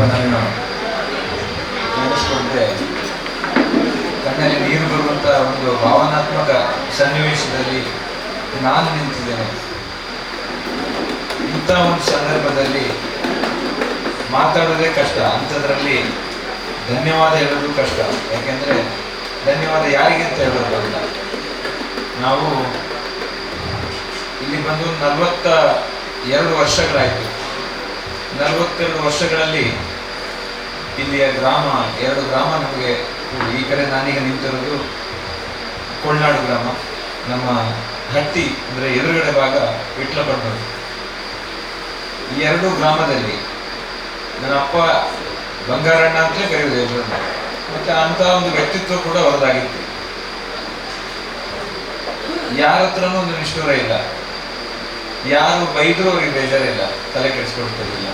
ಅಪ್ಪನನ್ನು ನೆನೆಸ್ಕೊಂಡ್ರೆ ಕಣ್ಣಲ್ಲಿ ನೀರು ಬರುವಂತ ಒಂದು ಭಾವನಾತ್ಮಕ ಸನ್ನಿವೇಶದಲ್ಲಿ ನಾನು ನಿಂತಿದ್ದೇನೆ. ಇಂಥ ಒಂದು ಸಂದರ್ಭದಲ್ಲಿ ಮಾತಾಡೋದೇ ಕಷ್ಟ. ಅಂಥದ್ರಲ್ಲಿ ಧನ್ಯವಾದ ಹೇಳೋದು ಕಷ್ಟ. ಯಾಕೆಂದ್ರೆ ಧನ್ಯವಾದ ಯಾರಿಗೆ ಅಂತ ಹೇಳೋದು ಅಂತ ನಾವು ಇಲ್ಲಿ ಬಂದು ನಲವತ್ತ ಎರಡು ವರ್ಷಗಳಾಯಿತು. ನಲವತ್ತೆರಡು ವರ್ಷಗಳಲ್ಲಿ ಇಲ್ಲಿಯ ಗ್ರಾಮ, ಎರಡು ಗ್ರಾಮ ನಮಗೆ ಈ ಕಡೆ ನಾನೀಗ ನಿಂತಿರೋದು ಕೊಳ್ನಾಡು ಗ್ರಾಮ. ನಮ್ಮ ಹತ್ತಿ ಅಂದರೆ ಎದುರುಗಡೆ ಭಾಗ ವಿಟ್ಲಪಟ್ಟಣ ಈ ಎರಡು ಗ್ರಾಮದಲ್ಲಿ ನನ್ನ ಅಪ್ಪ ಬಂಗಾರಣ್ಣ ಅಂತಲೇ ಕರೆಯುವುದು ಎಲ್ಲರನ್ನ ಮತ್ತೆ ಅಂತ ಒಂದು ವ್ಯಕ್ತಿತ್ವ ಕೂಡ ಹೊರದಾಗಿತ್ತು. ಯಾರ ಹತ್ರನೂ ಒಂದು ನಿಷ್ಠೂರ ಇಲ್ಲ. ಯಾರು ಬೈದ್ರು ಅವ್ರಿಗೆ ಬೇಜಾರಿಲ್ಲ. ತಲೆ ಕೆಡಿಸ್ಕೊಳ್ತಿರ್ಲಿಲ್ಲ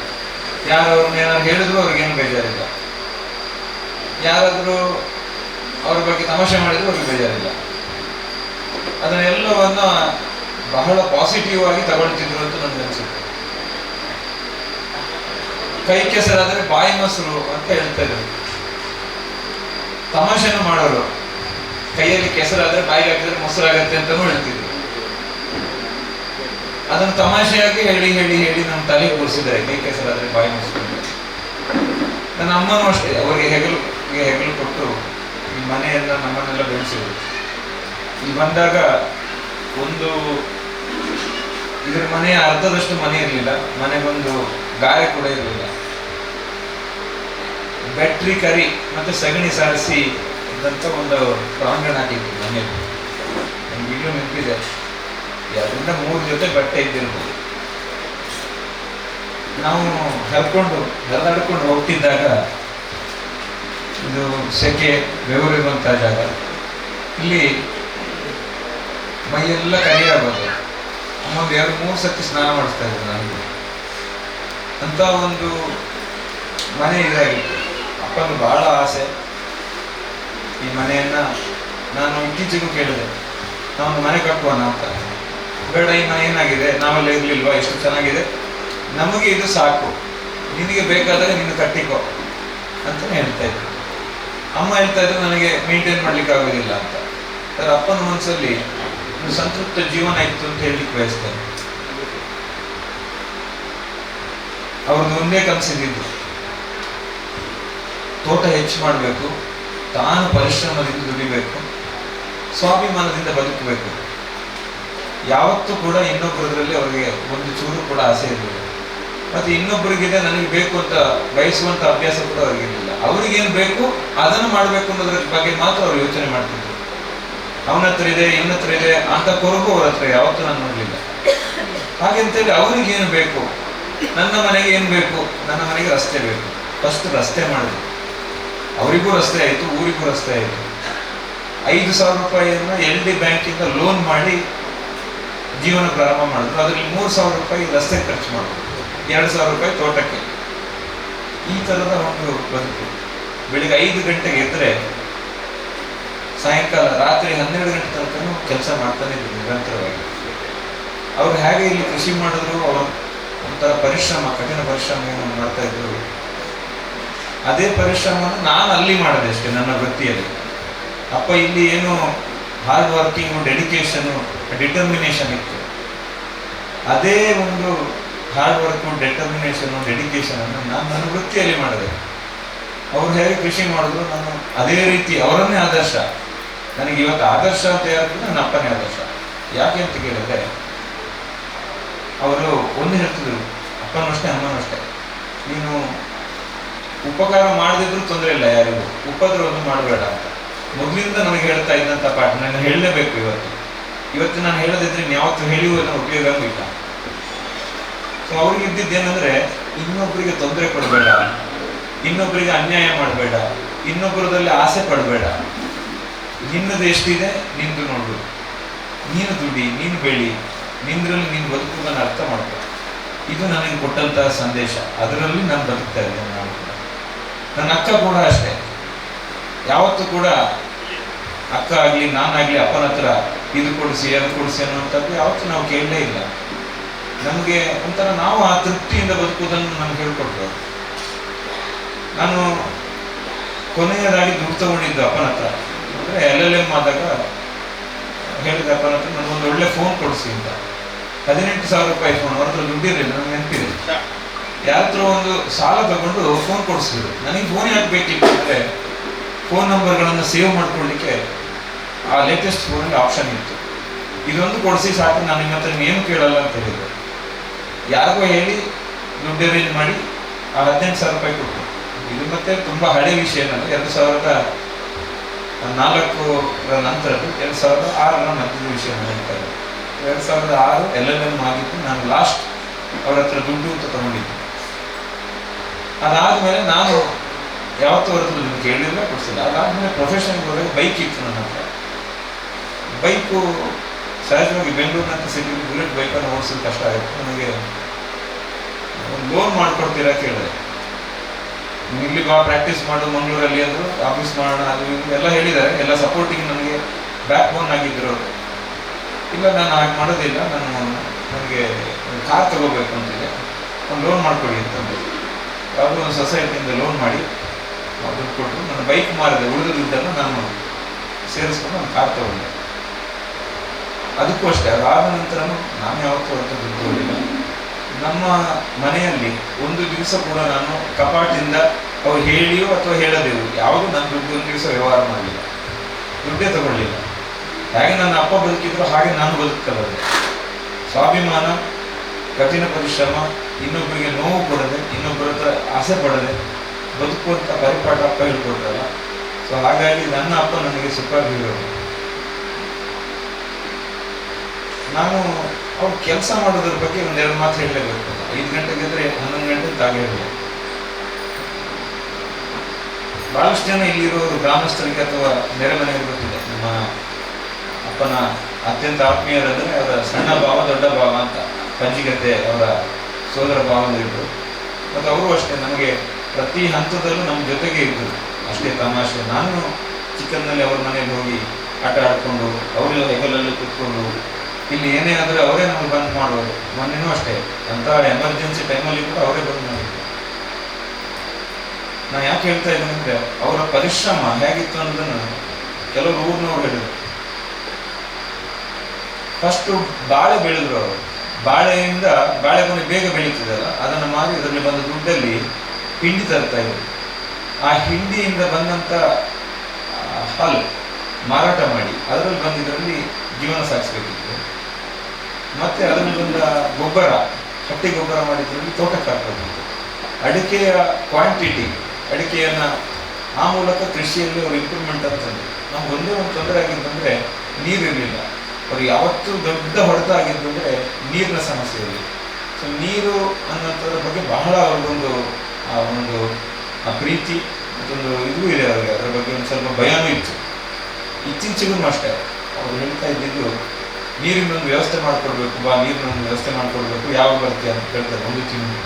ಯಾರು ಅವ್ರನ್ನ ಏನಾದ್ರು ಹೇಳಿದ್ರು ಅವ್ರಿಗೇನು ಬೇಜಾರಿಲ್ಲ. ಯಾರಾದರೂ ಅವ್ರ ಬಗ್ಗೆ ತಮಾಷೆ ಮಾಡಿದ್ರು ಅವ್ರಿಗೆ ಬೇಜಾರಿಲ್ಲ. ಅದನ್ನೆಲ್ಲವನ್ನ ಬಹಳ ಪಾಸಿಟಿವ್ ಆಗಿ ತಗೊಳ್ತಿದ್ರು ಅಂತ ನನಗೆ ಅನಿಸುತ್ತೆ. ಕೈ ಕೆಸರಾದ್ರೆ ಬಾಯಿ ಮೊಸರು ಅಂತ ಹೇಳ್ತಾ ಇದ್ರು. ತಮಾಷೆನೂ ಮಾಡೋರು. ಕೈಯಲ್ಲಿ ಕೆಸರಾದ್ರೆ ಬಾಯಿಗೆ ಹಾಕಿದ್ರೆ ಮೊಸರಾಗತ್ತೆ ಅಂತಲೂ ಹೇಳ್ತಿದ್ರು. ಅದನ್ನು ತಮಾಷೆಯಾಗಿ ಹೇಳಿ ಹೇಳಿ ಹೇಳಿ ನಮ್ಮ ತಲೆ ಕೂರಿಸಿದ್ದಾರೆ ಕೈ ಕೆಸರಾದ್ರೆ ಬಾಯಿ ಮುಗಿಸ್ಕೊಂಡು ನನ್ನ ಅಮ್ಮನೂ ಅಷ್ಟೇ. ಅವರಿಗೆ ಹೆಗಲು ಹೆಗಲು ಕೊಟ್ಟು ಈ ಮನೆಯೆಲ್ಲ ನಮ್ಮನ್ನೆಲ್ಲ ಬೆಳೆಸಿದ್ರು. ಇಲ್ಲಿ ಬಂದಾಗ ಒಂದು ಇದ್ರ ಮನೆಯ ಅರ್ಧದಷ್ಟು ಮನೆ ಇರಲಿಲ್ಲ. ಮನೆಗೊಂದು ಗಾಯ ಕೂಡ ಇರಲಿಲ್ಲ. ಬ್ಯಾಟ್ರಿ ಕರಿ ಮತ್ತೆ ಸಗಣಿ ಸಾರಿಸಿ ಇದ್ದಂಥ ಒಂದು ಪ್ರಾಂಗಣ ಹಾಕಿದ್ವಿ ಮನೆಯಲ್ಲಿ. ನಮ್ಗೆ ವಿಡಿಯೋ ನೆನಪಿದೆ. ಅದರಿಂದ ಮೂರು ಜೊತೆ ಬಟ್ಟೆ ಇದ್ದಿರ್ಬೋದು. ನಾವು ಹರ್ಕೊಂಡು, ಹರಿದಾಡ್ಕೊಂಡು ಹೋಗ್ತಿದ್ದಾಗ ಇದು ಸೆಕೆ ಬೆವರಿರುವಂಥ ಜಾಗ. ಇಲ್ಲಿ ಮೈಯೆಲ್ಲ ಕರಿಯಾಗೋದು. ಒಂದು ಎರಡು, ಮೂರು ಸತಿ ಸ್ನಾನ ಮಾಡಿಸ್ತಾ ಇದ್ರು ನನಗೆ ಅಂತ ಒಂದು ಮನೆ ಇದಾಗಿತ್ತು. ಅಪ್ಪನ ಬಹಳ ಆಸೆ. ಈ ಮನೆಯನ್ನ ನಾನು ಇತ್ತೀಚೆಗೂ ಕೇಳಿದೆ. ನಾವು ಮನೆ ಕಟ್ಟುವನ ಅಂತ. ಬೇಡ, ಇನ್ನು ಏನಾಗಿದೆ? ನಾವೆಲ್ಲ ಇರ್ಲಿಲ್ವಾ? ಎಷ್ಟು ಚೆನ್ನಾಗಿದೆ? ನಮಗೆ ಇದು ಸಾಕು. ನಿನಗೆ ಬೇಕಾದಾಗ ನೀನು ಕಟ್ಟಿಕೋ ಅಂತ ಹೇಳ್ತಾ ಇದ್ರು ಅಮ್ಮ ಹೇಳ್ತಾ ಇದ್ರು, ನನಗೆ ಮೇಂಟೈನ್ ಮಾಡ್ಲಿಕ್ಕೆ ಆಗೋದಿಲ್ಲ ಅಂತ. ಅದರ ಅಪ್ಪನ ಮನಸ್ಸಲ್ಲಿ ಸಂತೃಪ್ತ ಜೀವನ ಇತ್ತು ಅಂತ ಹೇಳಲಿಕ್ಕೆ ಬಯಸ್ತಾರೆ ಅವ್ರದ್ದು ಒಂದೇ ಕನಸಿದ್ದು ತೋಟ ಹೆಚ್ಚು ಮಾಡಬೇಕು, ತಾನು ಪರಿಶ್ರಮದಿಂದ ದುಡಿಬೇಕು, ಸ್ವಾಭಿಮಾನದಿಂದ ಬದುಕಬೇಕು. ಯಾವತ್ತೂ ಕೂಡ ಇನ್ನೊಬ್ಬರದ್ರಲ್ಲಿ ಅವರಿಗೆ ಒಂದು ಚೂರು ಕೂಡ ಆಸೆ ಇರಲಿಲ್ಲ. ಮತ್ತೆ ಇನ್ನೊಬ್ಬರಿಗಿದೆ ನನಗೆ ಬೇಕು ಅಂತ ಬಯಸುವಂಥ ಅಭ್ಯಾಸ ಕೂಡ ಅವರಿಗಿರಲಿಲ್ಲ ಅವರಿಗೇನು ಬೇಕು, ಅದನ್ನು ಮಾಡಬೇಕು ಅನ್ನೋದ್ರ ಬಗ್ಗೆ ಮಾತ್ರ ಅವ್ರು ಯೋಚನೆ ಮಾಡ್ತಿದ್ರು. ಅವನ ಹತ್ರ ಇದೆ, ಇವನ ಹತ್ರ ಇದೆ ಅಂತ ಕೊರಗು ಅವ್ರ ಹತ್ರ ಯಾವತ್ತೂ ನಾನು ನೋಡ್ಲಿಲ್ಲ. ಹಾಗೆಂತೇಳಿ ಅವ್ರಿಗೇನು ಬೇಕು? ನನ್ನ ಮನೆಗೆ ಏನು ಬೇಕು? ನನ್ನ ಮನೆಗೆ ರಸ್ತೆ ಬೇಕು. ಫಸ್ಟ್ ರಸ್ತೆ ಮಾಡಿದ್ರು. ಅವರಿಗೂ ರಸ್ತೆ ಆಯಿತು, ಊರಿಗೂ ರಸ್ತೆ ಆಯಿತು. ಐದು ಸಾವಿರ ರೂಪಾಯಿಯನ್ನು ಎಲ್ ಡಿ ಬ್ಯಾಂಕಿಂದ ಲೋನ್ ಮಾಡಿ ಜೀವನ ಪ್ರಾರಂಭ ಮಾಡಿದ್ರು. ಅದರಲ್ಲಿ ಮೂರು ಸಾವಿರ ರೂಪಾಯಿ ರಸ್ತೆ ಖರ್ಚು ಮಾಡಿದ್ರು. ಎರಡು ಸಾವಿರ ರೂಪಾಯಿ ತೋಟಕ್ಕೆ. ಈ ಥರದ ಒಂದು ಬದುಕು ಬೆಳಿಗ್ಗೆ ಐದು ಗಂಟೆಗೆ ಎದ್ದರೆ ಸಾಯಂಕಾಲ ರಾತ್ರಿ ಹನ್ನೆರಡು ಗಂಟೆ ತನಕನೂ ಕೆಲಸ ಮಾಡ್ತಾನೆ ಇದ್ರು ನಿರಂತರವಾಗಿ. ಅವ್ರು ಹೇಗೆ ಇಲ್ಲಿ ಕೃಷಿ ಮಾಡಿದ್ರು, ಅವರು ಒಂಥರ ಪರಿಶ್ರಮ, ಕಠಿಣ ಪರಿಶ್ರಮ ಏನು ಮಾಡ್ತಾ ಇದ್ರು. ಅದೇ ಪರಿಶ್ರಮವನ್ನು ನಾನು ಅಲ್ಲಿ ಮಾಡಿದೆ ಅಷ್ಟೇ, ನನ್ನ ವೃತ್ತಿಯಲ್ಲಿ. ಅಪ್ಪ ಇಲ್ಲಿ ಏನು ಹಾರ್ಡ್ ವರ್ಕಿಂಗು ಡೆಡಿಕೇಶನ್ ಡಿಟರ್ಮಿನೇಷನ್ ಇತ್ತು. ಅದೇ ಒಂದು ಹಾರ್ಡ್ ವರ್ಕು ಡೆಟರ್ಮಿನೇಷನ್ ಡೆಡಿಕೇಶನ್ ಅನ್ನು ನಾನು ನನ್ನ ವೃತ್ತಿಯಲ್ಲಿ ಮಾಡಿದೆ. ಅವ್ರು ಹೇಗೆ ಕೃಷಿ ಮಾಡಿದ್ರು, ನಾನು ಅದೇ ರೀತಿ ಅವರನ್ನೇ ಆದರ್ಶ. ನನಗೆ ಇವತ್ತು ಆದರ್ಶ ಅಂತ ಹೇಳಿದ್ರೆ ನನ್ನ ಅಪ್ಪನೇ ಆದರ್ಶ. ಯಾಕೆ ಅಂತ ಕೇಳಿದ್ರೆ, ಅವರು ಒಂದು ಹೇಳ್ತಿದ್ರು ಅಪ್ಪನೂ ಅಷ್ಟೇ ಅಷ್ಟೇ ನೀನು ಉಪಕಾರ ಮಾಡದಿದ್ರು ತೊಂದರೆ ಇಲ್ಲ ಯಾರಿಗೂ. ಉಪದ್ರವನ್ನು ಮಾಡಬೇಡ. ಮೊದಲಿಂದ ನನಗೆ ಹೇಳ್ತಾ ಇದ್ದಂಥ ಪಾಠ ನಾನು ಹೇಳಲೇಬೇಕು ಇವತ್ತು. ಇವತ್ತು ನಾನು ಹೇಳೋದಿದ್ರೆ ಯಾವತ್ತು ಹೇಳಿಯೂ ಅನ್ನೋ ಉಪಯೋಗವೂ ಇಲ್ಲ ಸೊ ಅವ್ರಿಗೆ ಇದ್ದಿದ್ದೇನೆಂದ್ರೆ ಇನ್ನೊಬ್ಬರಿಗೆ ತೊಂದರೆ ಕೊಡಬೇಡ ಇನ್ನೊಬ್ಬರಿಗೆ ಅನ್ಯಾಯ ಮಾಡಬೇಡ ಇನ್ನೊಬ್ಬರದಲ್ಲಿ ಆಸೆ ಪಡಬೇಡ. ನಿನ್ನದು ಎಷ್ಟಿದೆ, ನಿಂದು ನೋಡು. ನೀನು ದುಡಿ, ನೀನು ಬೆಳಿ. ನಿಂದ್ರಲ್ಲಿ ನೀನು ಬದುಕುವುದನ್ನು ಅರ್ಥ ಮಾಡ್ಕೊ. ಇದು ನನಗೆ ಕೊಟ್ಟಂತಹ ಸಂದೇಶ. ಅದರಲ್ಲಿ ನಾನು ಬದುಕ್ತಾ ಇದ್ದೇನೆ ನಾನು ನನ್ನ ಅಕ್ಕ ಕೂಡ ಅಷ್ಟೇ. ಯಾವತ್ತೂ ಕೂಡ ಅಕ್ಕ ಆಗಲಿ ನಾನಾಗ್ಲಿ, ಅಪ್ಪನ ಹತ್ರ ಇದು ಕೊಡಿಸಿ, ಅದು ಕೊಡಿಸಿ ಅನ್ನುವಂಥದ್ದು ಯಾವತ್ತೂ ನಾವು ಕೇಳಲೇ ಇಲ್ಲ. ನಮಗೆ ಒಂಥರ ನಾವು ಆ ತೃಪ್ತಿಯಿಂದ ಬದುಕುವುದನ್ನು ನಮ್ಗೆ ಹೇಳ್ಕೊಟ್ರು. ನಾನು ಕೊನೆಯದಾಗಿ ದುಡ್ಡು ತಗೊಂಡಿದ್ದು ಅಪ್ಪನ ಹತ್ರ. ಅಂದರೆ ಎಲ್ ಎಲ್ ಎಂ ಆದಾಗ ಹೇಳಿದ ಅಪ್ಪನ ಹತ್ರ ನನಗೊಂದು ಒಳ್ಳೆ ಫೋನ್ ಕೊಡಿಸಿ ಅಂತ. ಹದಿನೆಂಟು ಸಾವಿರ ರೂಪಾಯಿ ಫೋನ್ ಅವ್ರ ಹತ್ರ ದುಡ್ಡಿರಲಿಲ್ಲ ನನಗೆ ನೆನಪಿದೆ. ಯಾರ ಹತ್ರ ಒಂದು ಸಾಲ ತಗೊಂಡು ಫೋನ್ ಕೊಡಿಸಿದ್ರು. ನನಗೆ ಫೋನ್ ಯಾಕೆ ಬೇಕಿತ್ತು ಅಂದರೆ ಫೋನ್ ನಂಬರ್ಗಳನ್ನು ಸೇವ್ ಮಾಡ್ಕೊಳ್ಳಿಕ್ಕೆ ಆ ಲೇಟೆಸ್ಟ್ ಫೋನಲ್ಲಿ ಆಪ್ಷನ್ ಇತ್ತು. ಇದೊಂದು ಕೊಡಿಸಿ ಸಾಕು, ನಾನು ನಿಮ್ಮ ಹತ್ರ ಏನು ಕೇಳಲ್ಲ ಅಂತ ಹೇಳಿದ್ರು ಯಾರಿಗೋ ಹೇಳಿ ದುಡ್ಡು ಅರೇಂಜ್ ಮಾಡಿ ಆ ಹದಿನೆಂಟು ಸಾವಿರ ರೂಪಾಯಿ ಕೊಟ್ಟು ಇದು ಮತ್ತೆ ತುಂಬ ಹಳೆ ವಿಷಯ ಏನಲ್ಲ, ಎರಡು ಸಾವಿರದ ನಾಲ್ಕರ ನಂತರದ್ದು ಎರಡು ಸಾವಿರದ ಆರರ ಹದಿನೈದು ವಿಷಯ ಹೇಳ್ತಾರೆ. ಎರಡು ಸಾವಿರದ ಆರು ಎಲ್ ಎಲ್ ಎಂ ಆಗಿದ್ದು ನಾನು ಲಾಸ್ಟ್ ಅವರ ಹತ್ರ ದುಡ್ಡು ಅಂತ ತಗೊಂಡಿದ್ದೆ. ಅದಾದ್ಮೇಲೆ ನಾನು ಯಾವತ್ತೂ ನಿಮ್ಗೆ ಹೇಳಿದ್ರೆ ಕೊಡಿಸಿಲ್ಲ. ಅದಾದಮೇಲೆ ಪ್ರೊಫೆಷನ್ಗೆ ಬೈಕ್ ಇತ್ತು ನನ್ನ ಹತ್ರ. ಬೈಕು ಸಹಜವಾಗಿ ಬೆಂಗಳೂರಿನಂತ ಸಿಟಿ ಬುಲೆಟ್ ಬೈಕನ್ನು ಓಡಿಸೋದು ಕಷ್ಟ ಆಗುತ್ತೆ ನನಗೆ ಲೋನ್ ಮಾಡ್ಕೊಡ್ತೀರಾ ಕೇಳಿದೆ ಇಲ್ಲಿ ಬಾ ಪ್ರಾಕ್ಟೀಸ್ ಮಾಡು, ಮಂಗಳೂರಲ್ಲಿ ಅಂದ್ರು ಆಫೀಸ್ ಮಾಡೋಣ, ಅದು ಎಲ್ಲ ಹೇಳಿದ್ದಾರೆ ಎಲ್ಲ ಸಪೋರ್ಟಿಂಗ್ ನನಗೆ ಬ್ಯಾಕ್ ಬೋನ್ ಆಗಿದ್ರು ಇಲ್ಲ, ನಾನು ಹಾಗೆ ಮಾಡೋದಿಲ್ಲ. ನಾನು ನನಗೆ ಕಾರ್ ತಗೋಬೇಕು ಅಂತಿದೆ ಒಂದು ಲೋನ್ ಮಾಡ್ಕೊಳ್ಳಿ ಅಂತಂದು ಯಾವುದೋ ಒಂದು ಸೊಸೈಟಿಯಿಂದ ಲೋನ್ ಮಾಡಿ. ದುಡ್ಡು ಕೊಟ್ಟರು ನನ್ನ ಬೈಕ್ ಮಾರಿದೆ ಉಳಿದ ದುಡ್ಡನ್ನು ನಾನು ಸೇರಿಸ್ಕೊಂಡು ನಾನು ಕಾರ್ ತಗೊಂಡೆ. ಅದಕ್ಕೂ ಅಷ್ಟೇ, ಅದಾದ ನಂತರ ನಾನು ಯಾವತ್ತೂ ಅಂತ ದುಡ್ಡು ನಮ್ಮ ಮನೆಯಲ್ಲಿ ಒಂದು ದಿವಸ ಕೂಡ ನಾನು ಕಪಾಟಿಂದ ಅವ್ರು ಹೇಳಿಯೋ ಅಥವಾ ಹೇಳದೆವು ಯಾವುದು ನಾನು ದುಡ್ಡು ಒಂದು ದಿವಸ ವ್ಯವಹಾರ ಮಾಡಲಿಲ್ಲ. ದುಡ್ಡೇ ತಗೊಳ್ಳಿಲ್ಲ. ಹಾಗೆ ನನ್ನ ಅಪ್ಪ ಬದುಕಿದ್ರು, ಹಾಗೆ ನಾನು ಬದುಕಬಲ್ಲೆ. ಸ್ವಾಭಿಮಾನ, ಕಠಿಣ ಪರಿಶ್ರಮ ಇನ್ನೊಬ್ಬರಿಗೆ ನೋವು ಕೊಡದೆ, ಇನ್ನೊಬ್ಬರ ಹತ್ರ ಆಸೆ ಪಡದೆ ಬದುಕುವಂತ ಪರಿಪಾಠ ಅಪ್ಪ ಹೇಳ್ಕೊಟ್ರಲ್ಲ ಸೊ ಹಾಗಾಗಿ ನನ್ನ ಅಪ್ಪ ನನಗೆ ಹೀರೋ ನಾನು ಅವ್ರು ಕೆಲಸ ಮಾಡೋದ್ರ ಬಗ್ಗೆ ಒಂದೆರಡು ಮಾತು ಹೇಳಲೇಬೇಕು. ಐದು ಗಂಟೆಗೆ ಹನ್ನೊಂದು ಗಂಟೆ ತಾಗಿರಲಿಲ್ಲ ಬಹಳಷ್ಟು ಜನ ಇಲ್ಲಿರೋರು ಗ್ರಾಮಸ್ಥರಿಗೆ ಅಥವಾ ನೆರೆ ಮನೆಗೆ ಗೊತ್ತಿದೆ ನಮ್ಮ ಅಪ್ಪನ ಅತ್ಯಂತ ಆತ್ಮೀಯರಂದ್ರೆ ಅವರ ಸಣ್ಣ ಭಾವ, ದೊಡ್ಡ ಭಾವ ಅಂತ ಪಂಜಿಗತ್ತೆ ಅವರ ಸೋದರ ಭಾವನರಿದ್ರು ಮತ್ತು ಅವರು ಅಷ್ಟೇ, ನಮಗೆ ಪ್ರತಿ ಹಂತದಲ್ಲೂ ನಮ್ಮ ಜೊತೆಗೆ ಇದ್ದರು. ಅಷ್ಟೇ ತಮಾಷೆ. ನಾನು ಚಿಕ್ಕಂದಲ್ಲಿ ಅವ್ರ ಮನೆಗೆ ಹೋಗಿ ಆಟ ಆಡ್ಕೊಂಡು, ಅವರೆಲ್ಲ ಹೆಗಲಲ್ಲಿ ಕುತ್ಕೊಂಡು, ಇಲ್ಲಿ ಏನೇ ಆದರೆ ಅವರೇ ನಮ್ಗೆ ಬಂದ್ ಮಾಡೋರು ಮೊನ್ನೆನೂ ಅಷ್ಟೇ. ಅಂತ ಎಮರ್ಜೆನ್ಸಿ ಟೈಮಲ್ಲಿ ಕೂಡ ಅವರೇ ಬಂದ್ ಮಾಡಿದ್ರು. ನಾ ಯಾಕೆ ಹೇಳ್ತಾ ಇದ್ದೀನಿ ಅಂದ್ರೆ, ಅವರ ಪರಿಶ್ರಮ ಹೇಗಿತ್ತು ಅನ್ನೋದನ್ನು ಕೆಲವರು ಊರಿನವ್ರು ಹೇಳಿದ್ರು. ಫಸ್ಟು ಬಾಳೆ ಬೆಳೆದ್ರು ಅವರು. ಬಾಳೆಯಿಂದ, ಬಾಳೆಗೊನೆ ಬೇಗ ಬೆಳೀತಿದಲ್ಲ ಅದನ್ನು ಮಾರಿ ಇದರಲ್ಲಿ ಬಂದ ದುಡ್ಡಲ್ಲಿ ಹಿಂಡಿ ತರ್ತಾ ಇದ್ರು. ಆ ಹಿಂಡಿಯಿಂದ ಬಂದಂತ ಹಾಲು ಮಾರಾಟ ಮಾಡಿ ಅದರಲ್ಲಿ ಬಂದಿದ್ದರಲ್ಲಿ ಜೀವನ ಸಾಗಿಸ್ಬೇಕಿತ್ತು. ಮತ್ತೆ ಅದರಲ್ಲಿ ಬಂದ ಗೊಬ್ಬರ, ಹಟ್ಟಿ ಗೊಬ್ಬರ ಮಾಡಿದ್ರಲ್ಲಿ ಹಾಕಬೇಕಿತ್ತು ಅಡಿಕೆಯ ಕ್ವಾಂಟಿಟಿ ಅಡಿಕೆಯನ್ನ ಆ ಮೂಲಕ ಕೃಷಿಯಲ್ಲಿ ಅವರು ಇಂಪ್ರೂವ್ಮೆಂಟ್ ಅಂತಂದ್ರು ನಮ್ಗೆ ಒಂದೇ ಒಂದು ತೊಂದರೆ ಆಗಿದ್ದಂದ್ರೆ ನೀರಿರಲಿಲ್ಲ ಅವ್ರು ಯಾವತ್ತೂ ದೊಡ್ಡ ಹೊಡೆತ ಆಗಿದ್ದಂದ್ರೆ ನೀರಿನ ಸಮಸ್ಯೆ ಇರಲಿ ಸೊ ನೀರು ಅನ್ನೋಂಥದ್ರ ಬಗ್ಗೆ ಬಹಳ ಅವ್ರಿಗೊಂದು ಆ ಒಂದು, ಆ ಪ್ರೀತಿ ಮತ್ತೊಂದು ಇದು ಇದೆ ಅವರಿಗೆ, ಅದರ ಬಗ್ಗೆ ಒಂದು ಸ್ವಲ್ಪ ಭಯನೂ ಇತ್ತು. ಇತ್ತೀಚೆಗೂ ಅಷ್ಟೇ. ಅವರು ಹೇಳ್ತಾ ಇದ್ದಿದ್ದು, ನೀರಿನ ಒಂದು ವ್ಯವಸ್ಥೆ ಮಾಡಿಕೊಡ್ಬೇಕು, ಬಾ, ನೀರಿನ ಒಂದು ವ್ಯವಸ್ಥೆ ಮಾಡಿಕೊಡ್ಬೇಕು ಯಾವ ಬರ್ತೀಯ ಅಂತ ಕೇಳ್ತಾರೆ ಒಂದು ತಿಂಗಳು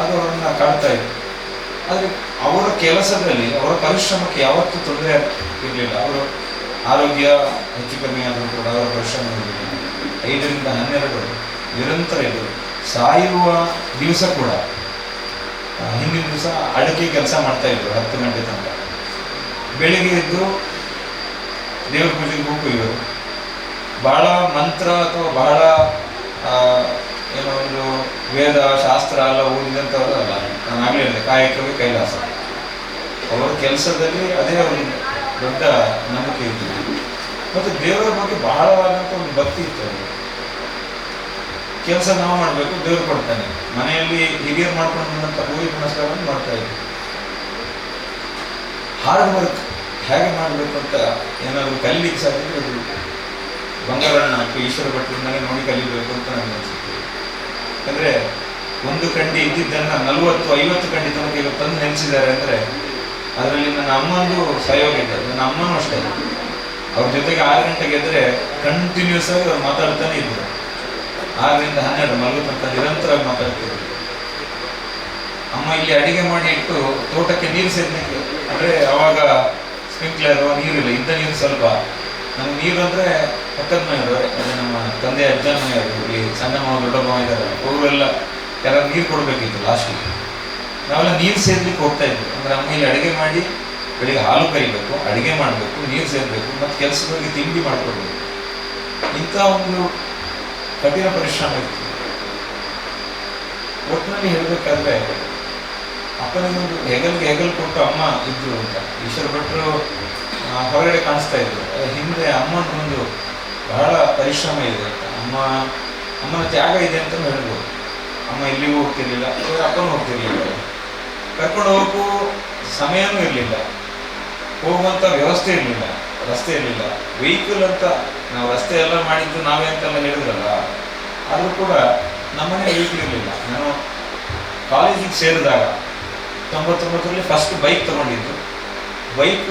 ಅದು ಅವ್ರನ್ನ ಕಾಡ್ತಾ ಇತ್ತು. ಆದರೆ ಅವರ ಕೆಲಸದಲ್ಲಿ, ಅವರ ಪರಿಶ್ರಮಕ್ಕೆ ಯಾವತ್ತೂ ತೊಂದರೆ ಇರಲಿಲ್ಲ. ಅವರು ಆರೋಗ್ಯ ಹೆಚ್ಚು ಕಮ್ಮಿ ಆದರೂ ಕೂಡ ಅವರ ಪರಿಶ್ರಮ ಇರಲಿಲ್ಲ. ಐದರಿಂದ ಹನ್ನೆರಡು, ನಿರಂತರ ಇದ್ದರು. ಸಾಯುವ ದಿವಸ ಕೂಡ ಹಿಂದಿನ ದಿವಸ ಅಡಿಕೆ ಕೆಲಸ ಮಾಡ್ತಾ ಇದ್ರು ಹತ್ತು ಗಂಟೆ ತನಕ. ಬೆಳಿಗ್ಗೆ ಎದ್ದು ದೇವ್ರ ಪೂಜೆಗೆ ಹೋಗುವರು ಬಹಳ ಮಂತ್ರ ಅಥವಾ ಬಹಳ ಏನೋ ಒಂದು ವೇದ, ಶಾಸ್ತ್ರ ಎಲ್ಲ ಓದಿದಂಥವ್ರಲ್ಲ ನಾನು ಆಗಲೇ ಹೇಳಿದೆ, ಕಾಯಕವೇ ಕೈಲಾಸ. ಅವರ ಕೆಲಸದಲ್ಲಿ ಅದೇ ಒಂದು ದೊಡ್ಡ ನಂಬಿಕೆ ಇತ್ತು. ಮತ್ತು ದೇವರ ಬಗ್ಗೆ ಬಹಳವಾದಂಥ ಒಂದು ಭಕ್ತಿ ಇತ್ತು ಅವರಿಗೆ. ಕೆಲಸ ನಾವು ಮಾಡಬೇಕು, ದೇವ್ರು ಕೊಡ್ತಾನೆ. ಮನೆಯಲ್ಲಿ ಹಿರಿಯರು ಮಾಡ್ಕೊಂಡು ಬಂದಂಥ ಪೂಜೆ ಪುನಸ್ಕಾರವನ್ನು ಮಾಡ್ತಾ ಇದ್ದೀವಿ ಹಾರ್ಡ್ ವರ್ಕ್ ಹೇಗೆ ಮಾಡಬೇಕು ಅಂತ ಏನಾದರೂ ಕಲೀಲಿಕ್ಕೆ ಸಾಧ್ಯ ಅದು ಅಥವಾ ಈಶ್ವರ ಭಟ್ರಿಂದಲೇ ನೋಡಿ ಕಲಿಬೇಕು ಅಂತ ನನಗೆ ಅನಿಸುತ್ತೆ. ಯಾಕಂದ್ರೆ ಒಂದು ಕಂಡಿ ಇದ್ದಿದ್ದನ್ನ ನಲವತ್ತು, ಐವತ್ತು ಕಂಡಿ ತನಕ ಈಗ ತಂದು ನೆನೆಸಿದ್ದಾರೆ ಅಂದ್ರೆ ಅದರಲ್ಲಿ ನನ್ನ ಅಮ್ಮಂದು ಸಹಯೋಗ ಇದೆ. ನನ್ನ ಅಮ್ಮನೂ ಅಷ್ಟೇ. ಅವ್ರ ಜೊತೆಗೆ ಆರು ಗಂಟೆಗೆ ಎದ್ರೆ ಕಂಟಿನ್ಯೂಸ್ ಆಗಿ ಅವ್ರು ಮಾತಾಡ್ತಾನೆ ಇದ್ರು. ಆರರಿಂದ ಹನ್ನೆರಡು ಮಲಗು ತನಕ ನಿರಂತರವಾಗಿ ಮಾತಾಡ್ತಿದ್ರು. ಅಮ್ಮ ಇಲ್ಲಿ ಅಡಿಗೆ ಮಾಡಿ ಇಟ್ಟು ತೋಟಕ್ಕೆ ನೀರು ಸೇರ್ಲಿಕ್ಕೆ ಅಂದ್ರೆ ಅವಾಗ ಸ್ಪ್ರಿಂಕ್ಲರ್ ನೀರಿಲ್ಲ ಇಂಥ ನೀರು ಸ್ವಲ್ಪ. ನಮ್ಗೆ ನೀರು ಅಂದ್ರೆ ಪಕ್ಕದ ಮನೆಯವರು ಅದೇ ನಮ್ಮ ತಂದೆ ಅಜ್ಜನ ಮನೆಯವರು ಇಲ್ಲಿ ಸಣ್ಣ ಮಾವ, ದೊಡ್ಡ ಮಾವ ಇದ್ದಾರೆ. ಅವರೆಲ್ಲ ಯಾರು ನೀರು ಕೊಡಬೇಕಿತ್ತು ಲಾಸ್ಟಿಗೆ ನಾವೆಲ್ಲ ನೀರು ಸೇರ್ಲಿಕ್ಕೆ ಹೋಗ್ತಾ ಇದ್ವಿ. ಅಂದ್ರೆ ಅಮ್ಮ ಇಲ್ಲಿ ಅಡುಗೆ ಮಾಡಿ, ಬೆಳಿಗ್ಗೆ ಹಾಲು ಕರಿಬೇಕು, ಅಡುಗೆ ಮಾಡಬೇಕು, ನೀರು ಸೇರ್ಬೇಕು ಮತ್ತು ಕೆಲಸಗಳಿಗೆ ತಿಂಡಿ ಮಾಡ್ಕೊಡ್ಬೇಕು. ಇಂಥ ಒಂದು ಕಠಿಣ ಪರಿಶ್ರಮ ಇತ್ತು. ಒಟ್ಟಿನಲ್ಲಿ ಹೇಳಬೇಕಾದ್ರೆ, ಅಪ್ಪನಿಗೆ ಒಂದು ಹೆಗಲ್ಗೆ ಹೆಗಲ್ ಕೊಟ್ಟು ಅಮ್ಮ ಇದ್ರು ಅಂತ. ಈಶ್ವರ ಭಟ್ರು ಹೊರಗಡೆ ಕಾಣಿಸ್ತಾ ಇದ್ರು. ಹಿಂದೆ ಅಮ್ಮನೊಂದು ಬಹಳ ಪರಿಶ್ರಮ ಇದೆ ಅಮ್ಮ, ಅಮ್ಮನ ತ್ಯಾಗ ಇದೆ ಅಂತ ಹೇಳ್ಬೋದು. ಅಮ್ಮ ಎಲ್ಲಿಗೂ ಹೋಗ್ತಿರ್ಲಿಲ್ಲ ಅಪ್ಪನೂ ಹೋಗ್ತಿರ್ಲಿಲ್ಲ. ಕರ್ಕೊಂಡು ಹೋಗೋಕ್ಕೂ ಸಮಯನೂ ಇರಲಿಲ್ಲ. ಹೋಗುವಂಥ ವ್ಯವಸ್ಥೆ ಇರಲಿಲ್ಲ. ರಸ್ತೆ ಇರಲಿಲ್ಲ ವೆಹಿಕಲ್ ಅಂತ ನಾವು ರಸ್ತೆ ಎಲ್ಲ ಮಾಡಿದ್ದು ನಾವೇ ಅಂತೆಲ್ಲ ಹೇಳಿದ್ರಲ್ಲ, ಆದರೂ ಕೂಡ ನಮ್ಮನೆ ವೆಹಿಕಲ್ ಇರಲಿಲ್ಲ. ನಾನು ಕಾಲೇಜಿಗೆ ಸೇರಿದಾಗ ತೊಂಬತ್ತೊಂಬತ್ತರಲ್ಲಿ ಫಸ್ಟ್ ಬೈಕ್ ತಗೊಂಡಿದ್ದು. ಬೈಕ್